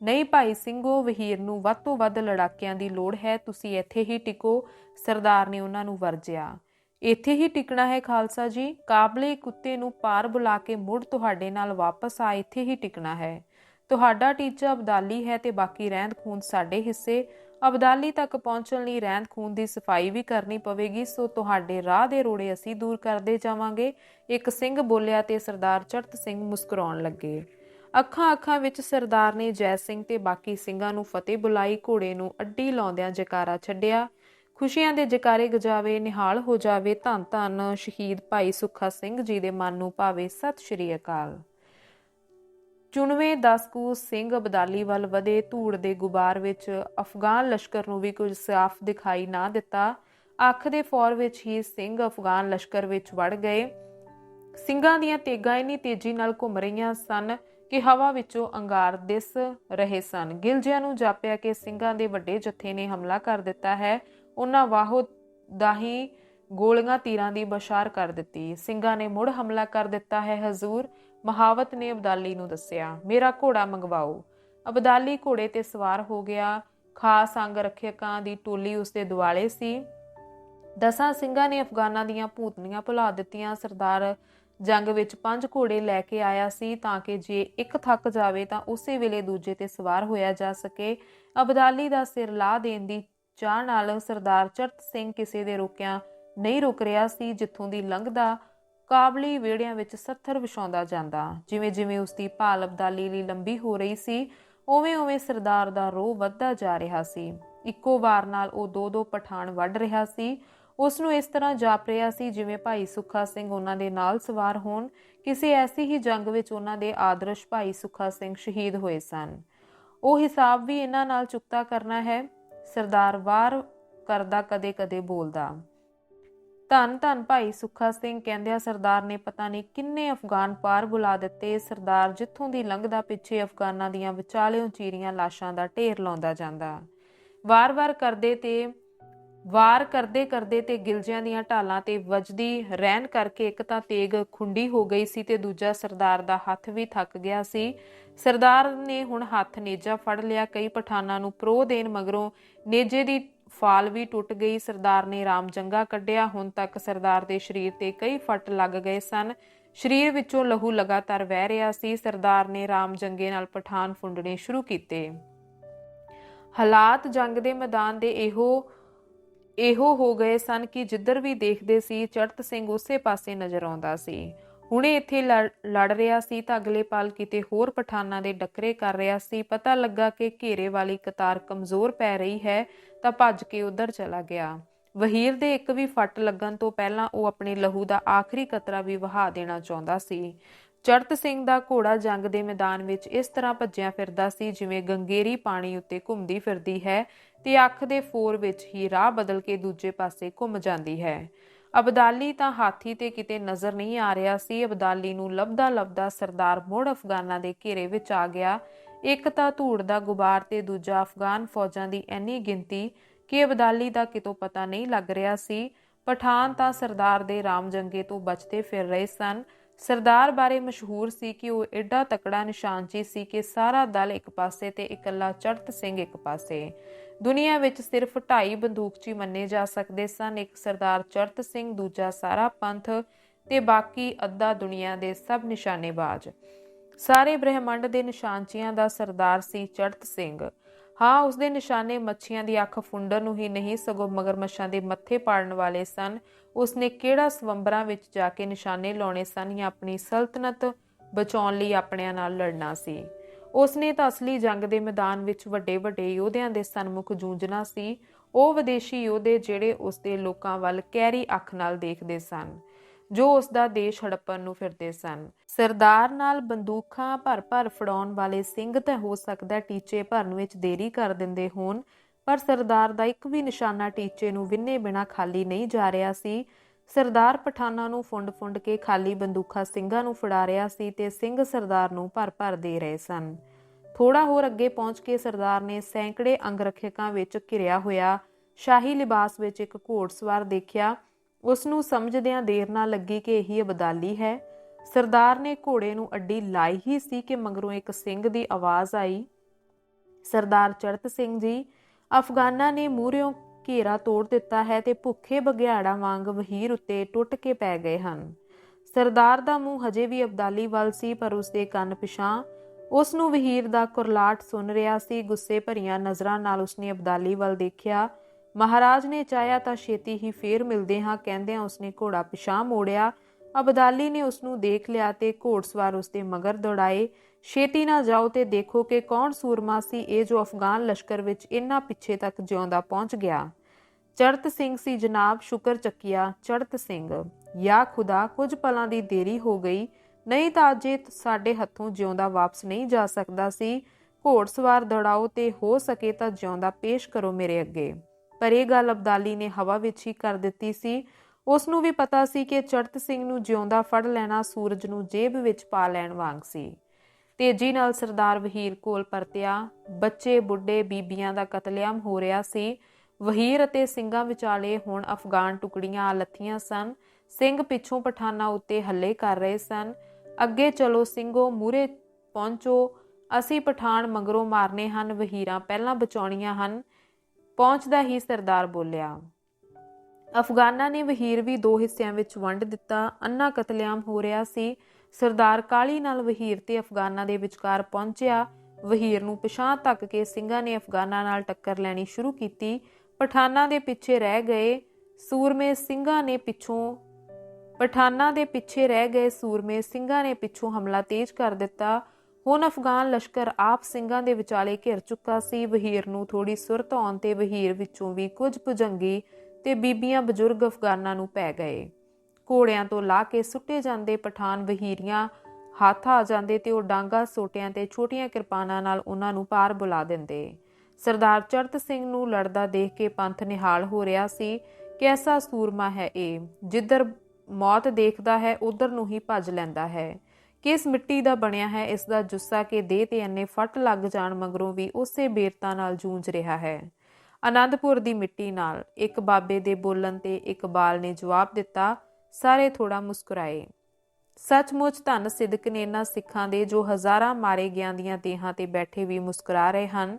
ਨਹੀਂ ਭਾਈ ਸਿੰਘੋ, ਵਹੀਰ ਨੂੰ ਵੱਧ ਤੋਂ ਵੱਧ ਲੜਾਕਿਆਂ ਦੀ ਲੋੜ ਹੈ, ਤੁਸੀਂ ਇੱਥੇ ਹੀ ਟਿਕੋ। ਸਰਦਾਰ ਨੇ ਉਹਨਾਂ ਨੂੰ ਵਰਜਿਆ। ਇੱਥੇ ਹੀ ਟਿਕਣਾ ਹੈ ਖਾਲਸਾ ਜੀ। ਕਾਬਲੇ ਕੁੱਤੇ ਨੂੰ ਪਾਰ ਬੁਲਾ ਕੇ ਮੁੜ ਤੁਹਾਡੇ ਨਾਲ ਵਾਪਸ ਆ ਇੱਥੇ ਹੀ ਟਿਕਣਾ ਹੈ। ਤੁਹਾਡਾ ਟੀਚਾ ਅਬਦਾਲੀ ਹੈ ਤੇ ਬਾਕੀ ਰਹਿੰਦ ਖੂੰਦ ਸਾਡੇ ਹਿੱਸੇ। ਅਬਦਾਲੀ ਤੱਕ ਪਹੁੰਚਣ ਲਈ ਰਹਿੰਦ ਖੂੰਦ ਦੀ ਸਫ਼ਾਈ ਵੀ ਕਰਨੀ ਪਵੇਗੀ, ਸੋ ਤੁਹਾਡੇ ਰਾਹ ਦੇ ਰੋੜੇ ਅਸੀਂ ਦੂਰ ਕਰਦੇ ਜਾਵਾਂਗੇ। ਇੱਕ ਸਿੰਘ ਬੋਲਿਆ ਤੇ ਸਰਦਾਰ ਚੜਤ ਸਿੰਘ ਮੁਸਕਰਾਉਣ ਲੱਗੇ। ਅੱਖਾਂ ਅੱਖਾਂ ਵਿੱਚ ਸਰਦਾਰ ਨੇ ਜੈ ਸਿੰਘ ਤੇ ਬਾਕੀ ਸਿੰਘਾਂ ਨੂੰ ਫਤਿਹ ਬੁਲਾਈ, ਘੋੜੇ ਨੂੰ ਅੱਡੀ ਲਾਉਂਦਿਆਂ ਜਕਾਰਾ ਛੱਡਿਆ। ਖੁਸ਼ੀਆਂ ਦੇ ਜਕਾਰੇ ਗਜਾਵੇ, ਨਿਹਾਲ ਹੋ ਜਾਵੇ, ਧੰਨ ਧੰਨ ਸ਼ਹੀਦ ਭਾਈ ਸੁੱਖਾ ਸਿੰਘ ਜੀ ਦੇ ਮਨ ਨੂੰ ਭਾਵੇ ਸਤਿ ਸ਼੍ਰੀ ਅਕਾਲ। ਚੁਣਵੇਂ ਦਸਕੂ ਸਿੰਘ ਅਬਦਾਲੀ ਵੱਲ ਵਧੇ ਧੂੜ ਦੇ ਗੁਬਾਰ ਵਿੱਚ, ਅਫਗਾਨ ਲਸ਼ਕਰ ਨੂੰ ਵੀ ਕੁਝ ਸਾਫ਼ ਦਿਖਾਈ ਨਾ ਦਿੱਤਾ। ਅੱਖ ਦੇ ਫੌਰ ਵਿੱਚ ਹੀ ਸਿੰਘ ਅਫਗਾਨ ਲਸ਼ਕਰ ਵਿੱਚ ਵੜ ਗਏ। ਸਿੰਘਾਂ ਦੀਆਂ ਤੇਗਾਂ ਇੰਨੀ ਤੇਜ਼ੀ ਨਾਲ ਘੁੰਮ ਰਹੀਆਂ ਸਨ ਕਿ ਹਵਾ ਵਿੱਚੋਂ ਅੰਗਾਰ ਦਿਸ ਰਹੇ ਸਨ। ਗਿਲਜਿਆਂ ਨੂੰ ਜਾਪਿਆ ਕਿ ਸਿੰਘਾਂ ਦੇ ਵੱਡੇ ਜਥੇ ਨੇ ਹਮਲਾ ਕਰ ਦਿੱਤਾ ਹੈ। ਉਹਨਾਂ ਵਾਹੋ ਦਾਹੀ ਗੋਲੀਆਂ ਤੀਰਾਂ ਦੀ ਬਸ਼ਾਰ ਕਰ ਦਿੱਤੀ। ਸਿੰਘਾਂ ਨੇ ਮੁੜ ਹਮਲਾ ਕਰ ਦਿੱਤਾ ਹੈ, ਹਜ਼ੂਰ ਮਹਾਵਤ ਨੇ ਅਬਦਾਲੀ ਨੂੰ ਦੱਸਿਆ। ਮੇਰਾ ਘੋੜਾ ਮੰਗਵਾਓ। ਅਬਦਾਲੀ ਘੋੜੇ ਤੇ ਸਵਾਰ ਹੋ ਗਿਆ। ਖਾਸ ਅੰਗ ਰੱਖਿਅਕਾਂ ਦੀ ਟੋਲੀ ਉਸ ਦੇ ਦੁਆਲੇ ਸੀ। ਦਸਾਂ ਸਿੰਘਾਂ ਨੇ ਅਫਗਾਨਾਂ ਦੀਆਂ ਭੂਤਨੀਆਂ ਭੁਲਾ ਦਿੱਤੀਆਂ। ਸਰਦਾਰ ਜੰਗ ਵਿੱਚ ਪੰਜ ਘੋੜੇ ਲੈ ਕੇ ਆਇਆ ਸੀ ਤਾਂ ਕਿ ਜੇ ਇੱਕ ਥੱਕ ਜਾਵੇ ਤਾਂ ਉਸੇ ਵੇਲੇ ਦੂਜੇ ਤੇ ਸਵਾਰ ਹੋਇਆ ਜਾ ਸਕੇ। ਅਬਦਾਲੀ ਦਾ ਸਿਰ ਲਾ ਦੇਣ ਦੀ ਚਾਹ ਨਾਲ ਸਰਦਾਰ ਚਰਤ ਸਿੰਘ ਕਿਸੇ ਦੇ ਰੋਕਿਆਂ ਨਹੀਂ ਰੁਕ ਰਿਹਾ ਸੀ, ਜਿੱਥੋਂ ਦੀ ਲੰਘਦਾ ਕਾਬਲੀ ਵਿਹੜਿਆਂ ਵਿੱਚ ਸੱਥਰ ਵਿਛਾਉਂਦਾ ਜਾਂਦਾ। ਜਿਵੇਂ ਜਿਵੇਂ ਉਸ ਦੀ ਭਾਲ ਅਬਦਾਲੀ ਲਈ ਲੰਬੀ ਹੋ ਰਹੀ ਸੀ, ਉਵੇਂ ਉਵੇਂ ਸਰਦਾਰ ਦਾ ਰੋਹ ਵੱਧਦਾ ਜਾ ਰਿਹਾ ਸੀ। ਇੱਕੋ ਵਾਰ ਨਾਲ ਉਹ ਦੋ ਦੋ ਪਠਾਨ ਵੱਢ ਰਿਹਾ ਸੀ। ਉਸ ਨੂੰ ਇਸ ਤਰ੍ਹਾਂ ਜਾਪ ਰਿਹਾ ਸੀ ਜਿਵੇਂ ਭਾਈ ਸੁੱਖਾ ਸਿੰਘ ਉਹਨਾਂ ਦੇ ਨਾਲ ਸਵਾਰ ਹੋਣ, ਕਿਸੇ ਐਸੀ ਹੀ ਜੰਗ ਵਿੱਚ ਉਹਨਾਂ ਦੇ ਆਦਰਸ਼ ਭਾਈ ਸੁੱਖਾ ਸਿੰਘ ਸ਼ਹੀਦ ਹੋਏ ਸਨ। ਉਹ ਹਿਸਾਬ ਵੀ ਇਹਨਾਂ ਨਾਲ ਚੁਕਤਾ ਕਰਨਾ ਹੈ ਸਰਦਾਰ ਵਾਰ ਕਰਦਾ ਕਦੇ-ਕਦੇ ਬੋਲਦਾ। ਧੰਨ ਧੰਨ ਭਾਈ ਸੁੱਖਾ ਸਿੰਘ ਕਹਿੰਦਿਆਂ ਸਰਦਾਰ ਨੇ ਪਤਾ ਨਹੀਂ ਕਿੰਨੇ ਅਫਗਾਨ ਪਾਰ ਬੁਲਾ ਦਿੱਤੇ। ਸਰਦਾਰ ਜਿੱਥੋਂ ਦੀ ਲੰਘਦਾ ਪਿੱਛੇ ਅਫਗਾਨਾਂ ਦੀਆਂ ਵਿਚਾਲਿਓਂ ਚੀਰੀਆਂ ਲਾਸ਼ਾਂ ਦਾ ਢੇਰ ਲਾਉਂਦਾ ਜਾਂਦਾ। ਵਾਰ-ਵਾਰ ਕਰਦੇ ਤੇ ਵਾਰ ਕਰਦੇ ਕਰਦੇ ਤੇ ਗਿਲਜਿਆਂ ਦੀਆਂ ਢਾਲਾਂ ਤੇ ਵੱਜਦੀ ਰਹਿਣ ਕਰਕੇ ਇੱਕ ਤਾਂ ਤੇਗ ਖੁੰਡੀ ਹੋ ਗਈ ਸੀ ਤੇ ਦੂਜਾ ਸਰਦਾਰ ਦਾ ਹੱਥ ਵੀ ਥੱਕ ਗਿਆ ਸੀ। ਸਰਦਾਰ ਨੇ ਹੁਣ ਹੱਥ ਨੇਜਾ ਫੜ ਲਿਆ, ਕਈ ਪਠਾਨਾਂ ਨੂੰ ਪ੍ਰੋ ਦੇਣ ਮਗਰੋਂ ਨੇਜੇ ਦੀ ਫਾਲ ਵੀ ਟੁੱਟ ਗਈ। ਸਰਦਾਰ ਨੇ ਰਾਮ ਜੰਗਾ ਕੱਢਿਆ, ਹੁਣ ਤੱਕ ਸਰਦਾਰ ਦੇ ਸਰੀਰ ਤੇ ਕਈ ਫੱਟ ਲੱਗ ਗਏ ਸਨ। ਸਰੀਰ ਵਿੱਚੋਂ ਲਹੂ ਲਗਾਤਾਰ ਵਹਿ ਰਿਹਾ ਸੀ। ਸਰਦਾਰ ਨੇ ਰਾਮ ਜੰਗੇ ਨਾਲ ਪਠਾਨ ਫੁੰਡਣੇ ਸ਼ੁਰੂ ਕੀਤੇ। ਹਾਲਾਤ ਜੰਗ ਦੇ ਮੈਦਾਨ ਦੇ ਇਹੋ ਇਹੋ ਹੋ ਗਏ ਸਨ ਕਿ ਜਿੱਧਰ ਵੀ ਦੇਖਦੇ ਸੀ ਚੜਤ ਸਿੰਘ ਉਸੇ ਪਾਸੇ ਨਜ਼ਰ ਆਉਂਦਾ ਸੀ। ਹੁਣੇ ਇੱਥੇ ਲੜ ਰਿਹਾ ਸੀ ਤਾਂ ਅਗਲੇ ਪਲ ਕਿਤੇ ਹੋਰ ਪਠਾਨਾਂ ਦੇ ਡੱਕਰੇ ਕਰ ਰਿਹਾ ਸੀ। ਪਤਾ ਲੱਗਾ ਕਿ ਘੇਰੇ ਵਾਲੀ ਕਤਾਰ ਕਮਜ਼ੋਰ ਪੈ ਰਹੀ ਹੈ ਤਾਂ ਭੱਜ ਕੇ ਉਧਰ ਚਲਾ ਗਿਆ। ਵਹੀਰ ਦੇ ਇੱਕ ਵੀ ਫੱਟ ਲੱਗਣ ਤੋਂ ਪਹਿਲਾਂ ਉਹ ਆਪਣੇ ਲਹੂ ਦਾ ਆਖਰੀ ਕਤਰਾ ਵੀ ਵਹਾ ਦੇਣਾ ਚਾਹੁੰਦਾ ਸੀ। ਚੜਤ ਸਿੰਘ ਦਾ ਘੋੜਾ ਜੰਗ ਦੇ ਮੈਦਾਨ ਵਿੱਚ ਇਸ ਤਰ੍ਹਾਂ ਭੱਜਿਆ ਫਿਰਦਾ ਸੀ ਜਿਵੇਂ ਗੰਗੇਰੀ ਪਾਣੀ ਉੱਤੇ ਘੁੰਮਦੀ ਫਿਰਦੀ ਹੈ ਤੇ ਅੱਖ ਦੇ ਫੋਰ ਵਿੱਚ ਹੀ ਰਾਹ ਬਦਲ ਕੇ ਦੂਜੇ ਪਾਸੇ ਘੁੰਮ ਜਾਂਦੀ ਹੈ। ਅਬਦਾਲੀ ਤਾਂ ਹਾਥੀ ਤੇ ਕਿਤੇ ਨਜ਼ਰ ਨਹੀਂ ਆ ਰਿਹਾ ਸੀ। ਅਬਦਾਲੀ ਨੂੰ ਲੱਭਦਾ ਲੱਭਦਾ ਸਰਦਾਰ ਮੋੜ ਅਫਗਾਨਾਂ ਦੇ ਘੇਰੇ ਵਿੱਚ ਆ ਗਿਆ। ਇੱਕ ਤਾਂ ਧੂੜ ਦਾ ਗੁਬਾਰ ਤੇ ਦੂਜਾ ਅਫਗਾਨ ਫੌਜਾਂ ਦੀ ਇੰਨੀ ਗਿਣਤੀ ਕਿ ਅਬਦਾਲੀ ਦਾ ਕਿਤੋਂ ਪਤਾ ਨਹੀਂ ਲੱਗ ਰਿਹਾ ਸੀ। ਪਠਾਨ ਤਾਂ ਸਰਦਾਰ ਦੇ ਰਾਮ ਜੰਗੇ ਤੋਂ ਬਚਦੇ ਫਿਰ ਰਹੇ ਸਨ। ਸਰਦਾਰ ਬਾਰੇ ਮਸ਼ਹੂਰ ਸੀ ਕਿ ਉਹ ਐਡਾ ਤਕੜਾ ਨਿਸ਼ਾਨਚੀ ਸੀ ਕਿ ਸਾਰਾ ਦਲ ਇੱਕ ਪਾਸੇ ਤੇ ਇਕੱਲਾ ਚੜਤ ਸਿੰਘ ਇੱਕ ਪਾਸੇ। ਦੁਨੀਆ ਵਿੱਚ ਸਿਰਫ 2.5 ਬੰਦੂਕਚੀ ਮੰਨੇ ਜਾ ਸਕਦੇ ਸਨ, ਇੱਕ ਸਰਦਾਰ ਚੜਤ ਸਿੰਘ, ਦੂਜਾ ਸਾਰਾ ਪੰਥ ਤੇ ਬਾਕੀ ਅੱਧਾ ਦੁਨੀਆ ਦੇ ਸਭ ਨਿਸ਼ਾਨੇਬਾਜ਼। ਸਾਰੇ ਬ੍ਰਹਿਮੰਡ ਦੇ ਨਿਸ਼ਾਨਚੀਆਂ ਦਾ ਸਰਦਾਰ ਸੀ ਚੜਤ ਸਿੰਘ। ਹਾਂ ਉਸ ਦੇ ਨਿਸ਼ਾਨੇ ਮੱਛੀਆਂ ਦੀ ਅੱਖ ਫੁੰਡਰ ਨੂੰ ਹੀ ਨਹੀਂ, ਸਗੋਂ ਮਗਰਮੱਛਾਂ ਦੇ ਮੱਥੇ ਪਾੜਨ ਵਾਲੇ ਸਨ। ਉਸਨੇ ਕਿਹੜਾ ਸਵੰਬਰਾਂ ਵਿੱਚ ਜਾ ਕੇ ਨਿਸ਼ਾਨੇ ਲਾਉਣੇ ਸਨ ਜਾਂ ਆਪਣੀ ਸਲਤਨਤ ਬਚਾਉਣ ਲਈ ਆਪਣਿਆਂ ਨਾਲ ਲੜਨਾ ਸੀ? ਉਸਨੇ ਤਾਂ ਅਸਲੀ ਜੰਗ ਦੇ ਮੈਦਾਨ ਵਿੱਚ ਵੱਡੇ ਵੱਡੇ ਯੋਧਿਆਂ ਦੇ ਸਨਮੁਖ ਜੂਝਣਾ ਸੀ। ਉਹ ਵਿਦੇਸ਼ੀ ਯੋਧੇ ਜਿਹੜੇ ਉਸ ਦੇ ਲੋਕਾਂ ਵੱਲ ਕਹਿਰੀ ਅੱਖ ਨਾਲ ਦੇਖਦੇ ਸਨ। ਜੋ ਉਸ ਦਾ ਦੇਸ਼ ਹੜੱਪਣ ਨੂੰ ਫਿਰਦੇ ਸਨ। ਸਰਦਾਰ ਨਾਲ ਬੰਦੂਕਾਂ ਭਰ ਭਰ ਫੜਾਉਣ ਵਾਲੇ ਸਿੰਘ ਤਾਂ ਹੋ ਸਕਦਾ ਟੀਚੇ ਭਰਨ ਵਿੱਚ ਦੇਰੀ ਕਰ ਦਿੰਦੇ ਹੋਣ, ਪਰ ਸਰਦਾਰ ਦਾ ਇੱਕ ਵੀ ਨਿਸ਼ਾਨਾ ਟੀਚੇ ਨੂੰ ਵਿੰਨੇ ਬਿਨਾ ਖਾਲੀ ਨਹੀਂ ਜਾ ਰਿਹਾ ਸੀ। ਸਰਦਾਰ ਪਠਾਨਾਂ ਨੂੰ ਫੁੰਡ-ਫੁੰਡ ਕੇ ਖਾਲੀ ਬੰਦੂਖਾਂ ਸਿੰਘਾਂ ਨੂੰ ਫੜਾ ਰਿਹਾ ਸੀ ਤੇ ਸਿੰਘ ਸਰਦਾਰ ਨੂੰ ਭਰ-ਭਰ ਦੇ ਰਹੇ ਸਨ। ਥੋੜਾ ਹੋਰ ਅੱਗੇ ਪਹੁੰਚ ਕੇ ਸਰਦਾਰ ਨੇ ਸੈਂਕੜੇ ਅੰਗਰਖਿਅਕਾਂ ਵਿੱਚ ਘਿਰਿਆ ਹੋਇਆ ਸ਼ਾਹੀ ਲਿਬਾਸ ਵਿੱਚ ਇੱਕ ਘੋੜਸਵਾਰ ਦੇਖਿਆ। ਉਸ ਨੂੰ ਸਮਝਦਿਆਂ ਦੇਰ ਨਾ ਲੱਗੀ ਕਿ ਇਹੀ ਅਬਦਾਲੀ ਹੈ। ਸਰਦਾਰ ਨੇ ਘੋੜੇ ਨੂੰ ਅੱਡੀ ਲਾਈ ਹੀ ਸੀ ਕਿ ਮਗਰੋਂ ਇੱਕ ਸਿੰਘ ਦੀ ਆਵਾਜ਼ ਆਈ। ਸਰਦਾਰ ਚੜਤ ਸਿੰਘ ਜੀ, ਅਫਗਾਨਾਂ ਨੇ ਮੂਹਰਿਓਂ ਘੇਰਾ ਤੋੜ ਦਿੱਤਾ ਹੈ ਤੇ ਭੁੱਖੇ ਬਗਿਆੜਾ ਵਾਂਗ ਵਹੀਰ ਉੱਤੇ ਟੁੱਟ ਕੇ ਪੈ ਗਏ ਹਨ। ਸਰਦਾਰ ਦਾ ਮੂੰਹ ਹਜੇ ਵੀ ਅਬਦਾਲੀ ਵੱਲ ਸੀ, ਪਰ ਉਸ ਦੇ ਕੰਨ ਪਿਛਾਂ ਉਸ ਨੂੰ ਵਹੀਰ ਦਾ ਕੁਰਲਾਟ ਸੁਣ ਰਿਹਾ ਸੀ। ਗੁੱਸੇ ਭਰੀਆਂ ਨਜ਼ਰਾਂ ਨਾਲ ਉਸਨੇ ਅਬਦਾਲੀ ਵੱਲ ਦੇਖਿਆ। ਮਹਾਰਾਜ ਨੇ ਚਾਹਿਆ ਤਾਂ ਛੇਤੀ ਹੀ ਫੇਰ ਮਿਲਦੇ ਹਾਂ, ਕਹਿੰਦਿਆਂ ਉਸਨੇ ਘੋੜਾ ਪਿਛਾਂ ਮੋੜਿਆ। ਅਬਦਾਲੀ ਨੇ ਉਸ ਨੂੰ ਦੇਖ ਲਿਆ ਤੇ ਘੋੜਸਵਾਰ ਉਸ ਦੇ ਮਗਰ ਦੌੜਾਏ। ਛੇਤੀ ਨਾ ਜਾਓ ਤੇ ਦੇਖੋ ਕਿ ਕੌਣ ਸੂਰਮਾ ਸੀ, ਇਹ ਜੋ ਅਫਗਾਨ ਲਸ਼ਕਰ ਵਿੱਚ ਇੰਨਾ ਪਿੱਛੇ ਤੱਕ ਜਿਉਂਦਾ ਪਹੁੰਚ ਗਿਆ। ਚੜਤ ਸਿੰਘ ਸੀ ਜਨਾਬ, ਸ਼ੁਕਰ ਚੱਕਿਆ ਚੜਤ ਸਿੰਘ। ਯਾ ਖੁਦਾ, ਕੁਝ ਪਲਾਂ ਦੀ ਦੇਰੀ ਹੋ ਗਈ। ਨਹੀਂ ਤਾਂ ਅੱਜ ਸਾਡੇ ਹੱਥੋਂ ਜਿਉਂਦਾ ਵਾਪਸ ਨਹੀਂ ਜਾ ਸਕਦਾ ਸੀ ਘੋੜਸਵਾਰ ਦੜਾਓ ਤੇ ਹੋ ਸਕੇ ਤਾਂ ਜਿਉਂਦਾ ਪੇਸ਼ ਕਰੋ ਮੇਰੇ ਅੱਗੇ। ਪਰ ਇਹ ਗੱਲ ਅਬਦਾਲੀ ਨੇ ਹਵਾ ਵਿੱਚ ਹੀ ਕਰ ਦਿੱਤੀ ਸੀ। ਉਸ ਨੂੰ ਵੀ ਪਤਾ ਸੀ ਕਿ ਚੜਤ ਸਿੰਘ ਨੂੰ ਜਿਉਂਦਾ ਫੜ ਲੈਣਾ ਸੂਰਜ ਨੂੰ ਜੇਬ ਵਿੱਚ ਪਾ ਲੈਣ ਵਾਂਗ ਸੀ। ਤੇਜ਼ੀ ਨਾਲ ਸਰਦਾਰ ਵਹੀਰ ਕੋਲ ਪਰਤਿਆ। ਬੱਚੇ, ਬੁੱਢੇ, ਬੀਬੀਆਂ ਦਾ ਕਤਲੇਆਮ ਹੋ ਰਿਹਾ ਸੀ। ਵਹੀਰ ਅਤੇ ਸਿੰਘਾਂ ਵਿਚਾਲੇ ਹੁਣ ਅਫਗਾਨ ਟੁਕੜੀਆਂ ਲੱਥੀਆਂ ਸਨ। ਸਿੰਘ ਪਿੱਛੋਂ ਪਠਾਨਾਂ ਉੱਤੇ ਹੱਲੇ ਕਰ ਰਹੇ ਸਨ। ਅੱਗੇ ਚਲੋ ਸਿੰਘੋ ਮੂਰੇ ਪਹੁੰਚੋ। ਅਸੀਂ ਪਠਾਨ ਮਗਰੋਂ ਮਾਰਨੇ ਹਨ, ਵਹੀਰਾਂ ਪਹਿਲਾਂ ਬਚਾਉਣੀਆਂ ਹਨ। ਪਹੁੰਚਦਾ ਹੀ ਸਰਦਾਰ ਬੋਲਿਆ, ਅਫਗਾਨਾਂ ਨੇ ਵਹੀਰ ਵੀ ਦੋ ਹਿੱਸਿਆਂ ਵਿੱਚ ਵੰਡ ਦਿੱਤਾ। ਅੰਨਾ ਕਤਲੇਆਮ ਹੋ ਰਿਹਾ ਸੀ। ਸਰਦਾਰ ਕਾਲੀ ਨਾਲ ਵਹੀਰ ਤੇ ਅਫਗਾਨਾਂ ਦੇ ਵਿਚਕਾਰ ਪਹੁੰਚਿਆ। ਵਹੀਰ ਨੂੰ ਪਿਛਾਂ ਤੱਕ ਕੇ ਸਿੰਘਾਂ ਨੇ ਅਫਗਾਨਾਂ ਨਾਲ ਟੱਕਰ ਲੈਣੀ ਸ਼ੁਰੂ ਕੀਤੀ। ਪਠਾਨਾਂ ਦੇ ਪਿੱਛੇ ਰਹਿ ਗਏ ਸੂਰਮੇ ਸਿੰਘਾਂ ਨੇ ਪਿੱਛੋਂ, ਪਠਾਨਾਂ ਦੇ ਪਿੱਛੇ ਰਹਿ ਗਏ ਸੂਰਮੇ ਸਿੰਘਾਂ ਨੇ ਪਿੱਛੋਂ ਹਮਲਾ ਤੇਜ਼ ਕਰ ਦਿੱਤਾ। ਹੁਣ ਅਫਗਾਨ ਲਸ਼ਕਰ ਆਪ ਸਿੰਘਾਂ ਦੇ ਵਿਚਾਲੇ ਘਿਰ ਚੁੱਕਾ ਸੀ। ਵਹੀਰ ਨੂੰ ਥੋੜੀ ਸੁਰਤ ਆਉਣ ਤੇ ਵਹੀਰ ਵਿੱਚੋਂ ਵੀ ਕੁਝ ਭੁਜੰਗੀ ਤੇ ਬੀਬੀਆਂ ਬਜ਼ੁਰਗ ਅਫਗਾਨਾਂ ਨੂੰ ਪੈ ਗਏ। ਘੋੜਿਆਂ ਤੋਂ ਲਾ ਕੇ ਸੁੱਟੇ ਜਾਂਦੇ ਪਠਾਨ ਵਹੀਰੀਆਂ, ਹੱਥ ਆ ਜਾਂਦੇ ਤੇ ਉਹ ਡਾਂਗਾ ਸੋਟਿਆਂ ਤੇ ਛੋਟੀਆਂ ਕਿਰਪਾਨਾਂ ਨਾਲ ਉਹਨਾਂ ਨੂੰ ਪਾਰ ਬੁਲਾ ਦਿੰਦੇ। ਸਰਦਾਰ ਚੜਤ ਸਿੰਘ ਨੂੰ ਲੜਦਾ ਦੇਖ ਕੇ ਪੰਥ ਨਿਹਾਲ ਹੋ ਰਿਹਾ ਸੀ। ਕਿਹਦਾ ਸੂਰਮਾ ਹੈ ਇਹ ਜਿੱਧਰ ਮੌਤ ਦੇਖਦਾ ਹੈ, ਉਧਰ ਨੂੰ ਹੀ ਭੱਜ ਲੈਂਦਾ ਹੈ। ਕਿਸ ਮਿੱਟੀ ਦਾ ਬਣਿਆ ਹੈ, ਇਸ ਦਾ ਜੁੱਸਾ ਕੇ ਦੇਹ ਤੇ ਅੰਨੇ ਫੱਟ ਲੱਗ ਜਾਣ ਮਗਰੋਂ ਵੀ ਉਸੇ ਬੇਰਤਾ ਨਾਲ ਜੂਝ ਰਿਹਾ ਹੈ। ਆਨੰਦਪੁਰ ਦੀ ਮਿੱਟੀ ਨਾਲ ਇੱਕ ਬਾਬੇ ਦੇ ਬੋਲਣ ਤੇ ਇਕਬਾਲ ਨੇ ਜਵਾਬ ਦਿੱਤਾ, ਸਾਰੇ ਥੋੜਾ ਮੁਸਕਰਾਏ। ਸੱਚਮੁੱਚ ਧੰਨ ਸਿਦਕ ਨੇ ਇਹਨਾਂ ਸਿੱਖਾਂ ਦੇ ਜੋ ਹਜ਼ਾਰਾਂ ਮਾਰੇ ਗਿਆਂ ਦੀਆਂ ਦੇਹਾਂ ਤੇ ਬੈਠੇ ਵੀ ਮੁਸਕਰਾ ਰਹੇ ਹਨ।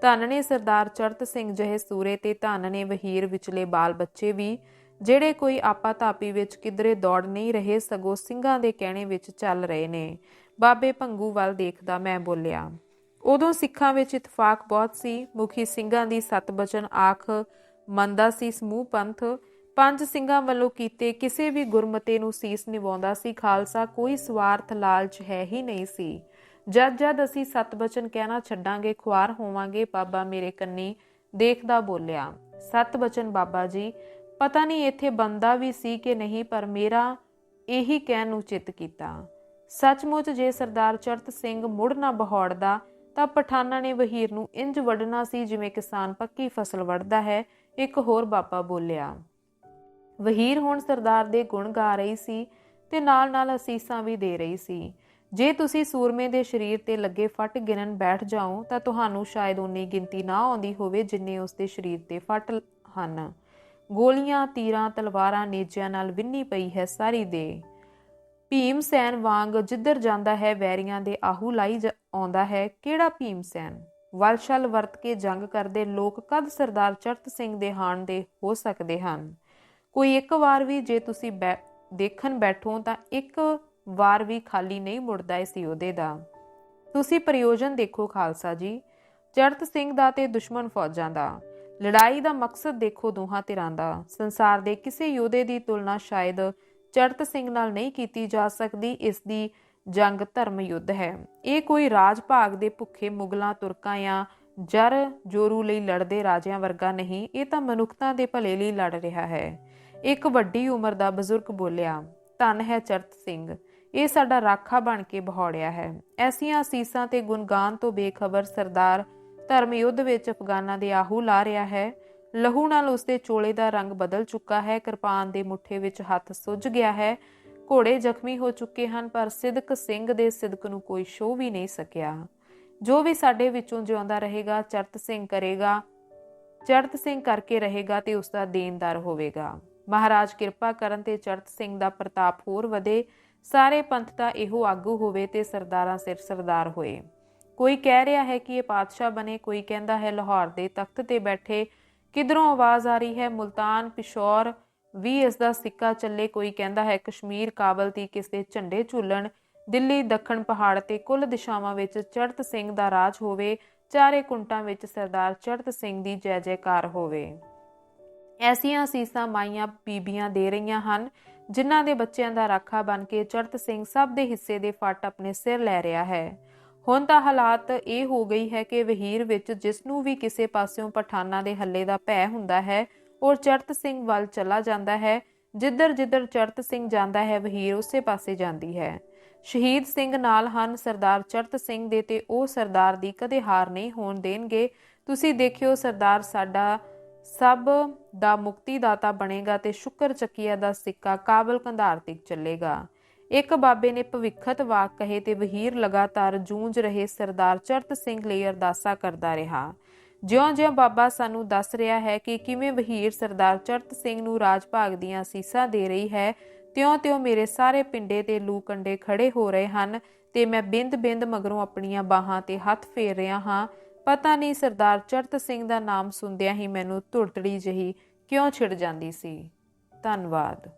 ਧੰਨ ਨੇ ਸਰਦਾਰ ਚਰਤ ਸਿੰਘ ਜਿਹੇ ਸੂਰੇ ਤੇ ਧੰਨ ਨੇ ਵਹੀਰ ਵਿਚਲੇ ਬਾਲ ਬੱਚੇ ਵੀ ਜਿਹੜੇ ਕੋਈ ਆਪਾ ਤਾਪੀ ਵਿੱਚ ਕਿਧਰੇ ਦੌੜ ਨਹੀਂ ਰਹੇ, ਸਗੋਂ ਸਿੰਘਾਂ ਦੇ ਕਹਿਣੇ ਵਿੱਚ ਚੱਲ ਰਹੇ ਨੇ। ਬਾਬੇ ਭੰਗੂ ਵੱਲ ਦੇਖਦਾ ਮੈਂ ਬੋਲਿਆ, ਉਦੋਂ ਸਿੱਖਾਂ ਵਿੱਚ ਇਤਫਾਕ ਬਹੁਤ ਸੀ। ਮੁਖੀ ਸਿੰਘਾਂ ਦੀ ਸਤ ਬਚਨ ਆਖ ਮੰਦਾ ਸੀ ਸਮੂਹ ਪੰਥ। ਪੰਜ ਸਿੰਘਾਂ ਵੱਲੋਂ ਕੀਤੇ ਕਿਸੇ ਵੀ ਗੁਰਮਤੇ ਨੂੰ ਸੀਸ ਨਿਵਾਉਂਦਾ ਸੀ। ਖਾਲਸਾ ਕੋਈ ਸਵਾਰਥ ਲਾਲਚ ਹੈ ਹੀ ਨਹੀਂ ਸੀ। ਜਦ ਜਦ ਅਸੀਂ ਸਤ ਬਚਨ ਕਹਿਣਾ ਛੱਡਾਂਗੇ, ਖੁਆਰ ਹੋਵਾਂਗੇ, ਬਾਬਾ ਮੇਰੇ ਕੰਨੀ ਦੇਖਦਾ ਬੋਲਿਆ, ਸਤ ਬਚਨ ਬਾਬਾ ਜੀ ਪਤਾ ਨਹੀਂ ਇੱਥੇ ਬੰਦਾ ਵੀ ਸੀ ਕਿ ਨਹੀਂ, ਪਰ ਮੇਰਾ ਇਹੀ ਕਹਿਣ ਨੂੰ ਚਿੱਤ ਕੀਤਾ। ਸੱਚਮੁੱਚ ਜੇ ਸਰਦਾਰ ਚਰਤ ਸਿੰਘ ਮੁੜ ਨਾ ਬਹੌੜਦਾ, ਤਾਂ ਪਠਾਨਾਂ ਨੇ ਵਹੀਰ ਨੂੰ ਇੰਜ ਵੜਨਾ ਸੀ ਜਿਵੇਂ ਕਿਸਾਨ ਪੱਕੀ ਫਸਲ ਵੜਦਾ ਹੈ, ਇੱਕ ਹੋਰ ਬਾਬਾ ਬੋਲਿਆ। ਵਹੀਰ ਹੁਣ ਸਰਦਾਰ ਦੇ ਗੁਣ ਗਾ ਰਹੀ ਸੀ ਤੇ ਨਾਲ-ਨਾਲ ਅਸੀਸਾਂ ਵੀ ਦੇ ਰਹੀ ਸੀ। ਜੇ ਤੁਸੀਂ ਸੂਰਮੇ ਦੇ ਸਰੀਰ ਤੇ ਲੱਗੇ ਫੱਟ ਗਿਣਨ ਬੈਠ ਜਾਓ, ਤਾਂ ਤੁਹਾਨੂੰ ਸ਼ਾਇਦ ਉਨੀ ਗਿਣਤੀ ਨਾ ਆਉਂਦੀ ਹੋਵੇ ਜਿੰਨੇ ਉਸ ਦੇ ਸਰੀਰ ਤੇ ਫੱਟ ਹਨ। ਗੋਲੀਆਂ, ਤੀਰਾਂ, ਤਲਵਾਰਾਂ ਨੇਜਿਆਂ ਨਾਲ ਵਿੰਨੀ ਪਈ ਹੈ ਸਾਰੀ ਦੇ। ਭੀਮ ਸੈਨ ਵਾਂਗ ਜਿੱਧਰ ਜਾਂਦਾ ਹੈ, ਵੈਰੀਆਂ ਦੇ ਆਹੂ ਲਾਈ ਆਉਂਦਾ ਹੈ। ਕਿਹੜਾ ਭੀਮ ਸੈਨ? ਵਲਸ਼ਲ ਵਰਤ ਕੇ ਜੰਗ ਕਰਦੇ ਲੋਕ ਕਦ ਸਰਦਾਰ ਚੜਤ ਸਿੰਘ ਦੇ ਹਾਣ ਦੇ ਹੋ ਸਕਦੇ ਹਨ? ਕੋਈ ਇੱਕ ਵਾਰ ਵੀ ਜੇ ਤੁਸੀਂ ਦੇਖਣ ਬੈਠੋ ਤਾਂ ਇੱਕ ਵਾਰ ਵੀ ਖਾਲੀ ਨਹੀਂ ਮੁੜਦਾ ਇਸ ਯੋਧੇ ਦਾ। ਤੁਸੀਂ ਪ੍ਰਯੋਜਨ ਦੇਖੋ ਖਾਲਸਾ ਜੀ। ਚੜਤ ਸਿੰਘ ਦਾ ਤੇ ਦੁਸ਼ਮਣ ਫੌਜਾਂ ਦਾ। ਲੜਾਈ ਦਾ ਮਕਸਦ ਦੇਖੋ ਦੋਹਾਂ ਧਿਰਾਂ ਦਾ। ਸੰਸਾਰ ਦੇ ਕਿਸੇ ਯੋਧੇ ਦੀ ਤੁਲਨਾ ਸ਼ਾਇਦ ਚੜਤ ਸਿੰਘ ਨਾਲ ਨਹੀਂ ਕੀਤੀ ਜਾ ਸਕਦੀ, ਇਸ ਦੀ ਜੰਗ ਧਰਮ ਯੁੱਧ ਹੈ। ਇਹ ਕੋਈ ਰਾਜ ਭਾਗ ਦੇ ਭੁੱਖੇ ਮੁਗਲਾਂ, ਤੁਰਕਾਂ ਜਾਂ ਜਰ ਜੋਰੂ ਲਈ ਲੜਦੇ ਰਾਜਿਆਂ ਵਰਗਾ ਨਹੀਂ, ਇਹ ਤਾਂ ਮਨੁੱਖਤਾ ਦੇ ਭਲੇ ਲਈ ਲੜ ਰਿਹਾ ਹੈ। ਇੱਕ ਵੱਡੀ ਉਮਰ ਦਾ ਬਜ਼ੁਰਗ ਬੋਲਿਆ, ਧੰਨ ਹੈ ਚਰਤ ਸਿੰਘ, ਇਹ ਸਾਡਾ ਰਾਖਾ ਬਣ ਕੇ ਬਹੌੜਿਆ ਹੈ। ਐਸੀਆਂ ਅਸੀਸਾਂ ਤੇ ਗੁਣਗਾਨ ਤੋਂ ਬੇਖਬਰ ਸਰਦਾਰ ਧਰਮ ਯੁੱਧ ਵਿੱਚ ਅਫਗਾਨਾਂ ਦੇ ਆਹੂ ਲਾ ਰਿਹਾ ਹੈ। ਲਹੂ ਨਾਲ ਉਸਦੇ ਚੋਲੇ ਦਾ ਰੰਗ ਬਦਲ ਚੁੱਕਾ ਹੈ। ਕਿਰਪਾਨ ਦੇ ਮੁੱਠੇ ਵਿੱਚ ਹੱਥ ਸੁੱਜ ਗਿਆ ਹੈ। ਘੋੜੇ ਜ਼ਖਮੀ ਹੋ ਚੁੱਕੇ ਹਨ, ਪਰ ਸਿਦਕ ਸਿੰਘ ਦੇ ਸਿਦਕ ਨੂੰ ਕੋਈ ਸ਼ੋ ਵੀ ਨਹੀਂ ਸਕਿਆ। ਜੋ ਵੀ ਸਾਡੇ ਵਿੱਚੋਂ ਜਿਉਂਦਾ ਰਹੇਗਾ, ਚਰਤ ਸਿੰਘ ਕਰੇਗਾ। ਚੜਤ ਸਿੰਘ ਕਰਕੇ ਰਹੇਗਾ ਤੇ ਉਸ ਦਾ ਦੇਨਦਾਰ ਹੋਵੇਗਾ। ਮਹਾਰਾਜ ਕਿਰਪਾ ਕਰਨ ਤੇ ਚੜਤ ਸਿੰਘ ਦਾ ਪ੍ਰਤਾਪ ਹੋਰ ਵਧੇ। ਸਾਰੇ ਪੰਥ ਦਾ ਇਹੋ ਆਗੂ ਹੋਵੇ ਤੇ ਸਰਦਾਰਾਂ ਸਿਰ ਸਰਦਾਰ ਹੋਏ। ਕੋਈ ਕਹਿ ਰਿਹਾ ਹੈ ਕਿ ਇਹ ਪਾਤਸ਼ਾਹ ਬਣੇ, ਕੋਈ ਕਹਿੰਦਾ ਹੈ ਲਾਹੌਰ ਦੇ ਤਖਤ ਤੇ ਬੈਠੇ। ਕਿਧਰੋਂ ਆਵਾਜ਼ ਆ ਰਹੀ ਹੈ? ਮੁਲਤਾਨ ਪਿਸ਼ੌਰ ਵੀ ਇਸ ਦਾ ਸਿੱਕਾ ਚੱਲੇ। ਕੋਈ ਕਹਿੰਦਾ ਹੈ ਕਸ਼ਮੀਰ ਕਾਬਲ ਦੀ ਕਿਸੇ ਝੰਡੇ ਝੂਲਣ? ਦਿੱਲੀ ਦੱਖਣ ਪਹਾੜ ਤੇ ਕੁੱਲ ਦਿਸ਼ਾਵਾਂ ਵਿੱਚ ਚੜਤ ਸਿੰਘ ਦਾ ਰਾਜ ਹੋਵੇ, ਚਾਰੇ ਕੁੰਟਾਂ ਵਿੱਚ ਸਰਦਾਰ ਚੜਤ ਸਿੰਘ ਦੀ ਜੈ ਜੈਕਾਰ ਹੋਵੇ। ਐਸੀਆਂ ਅਸੀਸਾਂ ਮਾਈਆਂ ਬੀਬੀਆਂ ਦੇ ਰਹੀਆਂ ਹਨ, ਜਿਨ੍ਹਾਂ ਦੇ ਬੱਚਿਆਂ ਦਾ ਰਾਖਾ ਬਣ ਕੇ ਚੜਤ ਸਿੰਘ ਸਭ ਦੇ ਹਿੱਸੇ ਦੇ ਫੱਟ ਆਪਣੇ ਸਿਰ ਲੈ ਰਿਹਾ ਹੈ। ਹੁਣ ਤਾਂ ਹਾਲਾਤ ਇਹ ਹੋ ਗਈ ਹੈ ਕਿ ਵਹੀਰ ਵਿੱਚ ਜਿਸ ਨੂੰ ਵੀ ਕਿਸੇ ਪਾਸਿਓਂ ਪਠਾਨਾਂ ਦੇ ਹੱਲੇ ਦਾ ਭੈ ਹੁੰਦਾ ਹੈ ਔਰ ਚੜਤ ਸਿੰਘ ਵੱਲ ਚਲਾ ਜਾਂਦਾ ਹੈ। ਜਿੱਧਰ ਜਿੱਧਰ ਚੜਤ ਸਿੰਘ ਜਾਂਦਾ ਹੈ, ਵਹੀਰ ਉਸੇ ਪਾਸੇ ਜਾਂਦੀ ਹੈ। ਸ਼ਹੀਦ ਸਿੰਘ ਨਾਲ ਹਨ ਸਰਦਾਰ ਚੜਤ ਸਿੰਘ ਦੇ ਤੇ ਉਹ ਸਰਦਾਰ ਦੀ ਕਦੇ ਹਾਰ ਨਹੀਂ ਹੋਣ ਦੇਣਗੇ। ਤੁਸੀਂ ਦੇਖਿਓ ਸਰਦਾਰ ਸਾਡਾ ਸਭ ਦਾ ਮੁਕਤੀ ਦਾਤਾ ਬਣੇਗਾ ਤੇ ਸ਼ੁਕਰ ਚੱਕੀਆ ਦਾ ਸਿੱਕਾ ਕਾਬਲ ਕੰਧਾਰ ਤੱਕ ਚੱਲੇਗਾ। ਇੱਕ ਬਾਬੇ ਨੇ ਭਵਿੱਖਤ ਵਾਕ ਕਹੇ ਤੇ ਵਹੀਰ ਲਗਾਤਾਰ ਜੂਝ ਰਹੇ ਸਰਦਾਰ ਚਰਤ ਸਿੰਘ ਲਈ ਅਰਦਾਸਾ ਕਰਦਾ ਰਿਹਾ। ਜਿਉਂ-ਜਿਉਂ ਬਾਬਾ ਸਾਨੂੰ ਦੱਸ ਰਿਹਾ ਹੈ ਕਿ ਕਿਵੇਂ ਵਹੀਰ ਸਰਦਾਰ ਚਰਤ ਸਿੰਘ ਨੂੰ ਰਾਜ ਭਾਗ ਦੀਆਂ ਸੀਸਾਂ ਦੇ ਰਹੀ ਹੈ, ਤਿਉਂ-ਤਿਉਂ ਮੇਰੇ ਸਾਰੇ ਪਿੰਡੇ ਤੇ ਲੂ ਕੰਡੇ ਖੜੇ ਹੋ ਰਹੇ ਹਨ ਤੇ ਮੈਂ ਬਿੰਦ-ਬਿੰਦ ਮਗਰੋਂ ਆਪਣੀਆਂ ਬਾਹਾਂ ਤੇ ਹੱਥ ਫੇਰ ਰਿਹਾ ਹਾਂ। ਪਤਾ ਨਹੀਂ ਸਰਦਾਰ ਚਰਤ ਸਿੰਘ ਦਾ ਨਾਮ ਸੁਣਦਿਆਂ ਹੀ ਮੈਨੂੰ ਧੁਰਤੜੀ ਜਹੀ ਕਿਉਂ ਛਿੜ ਜਾਂਦੀ ਸੀ। ਧੰਨਵਾਦ।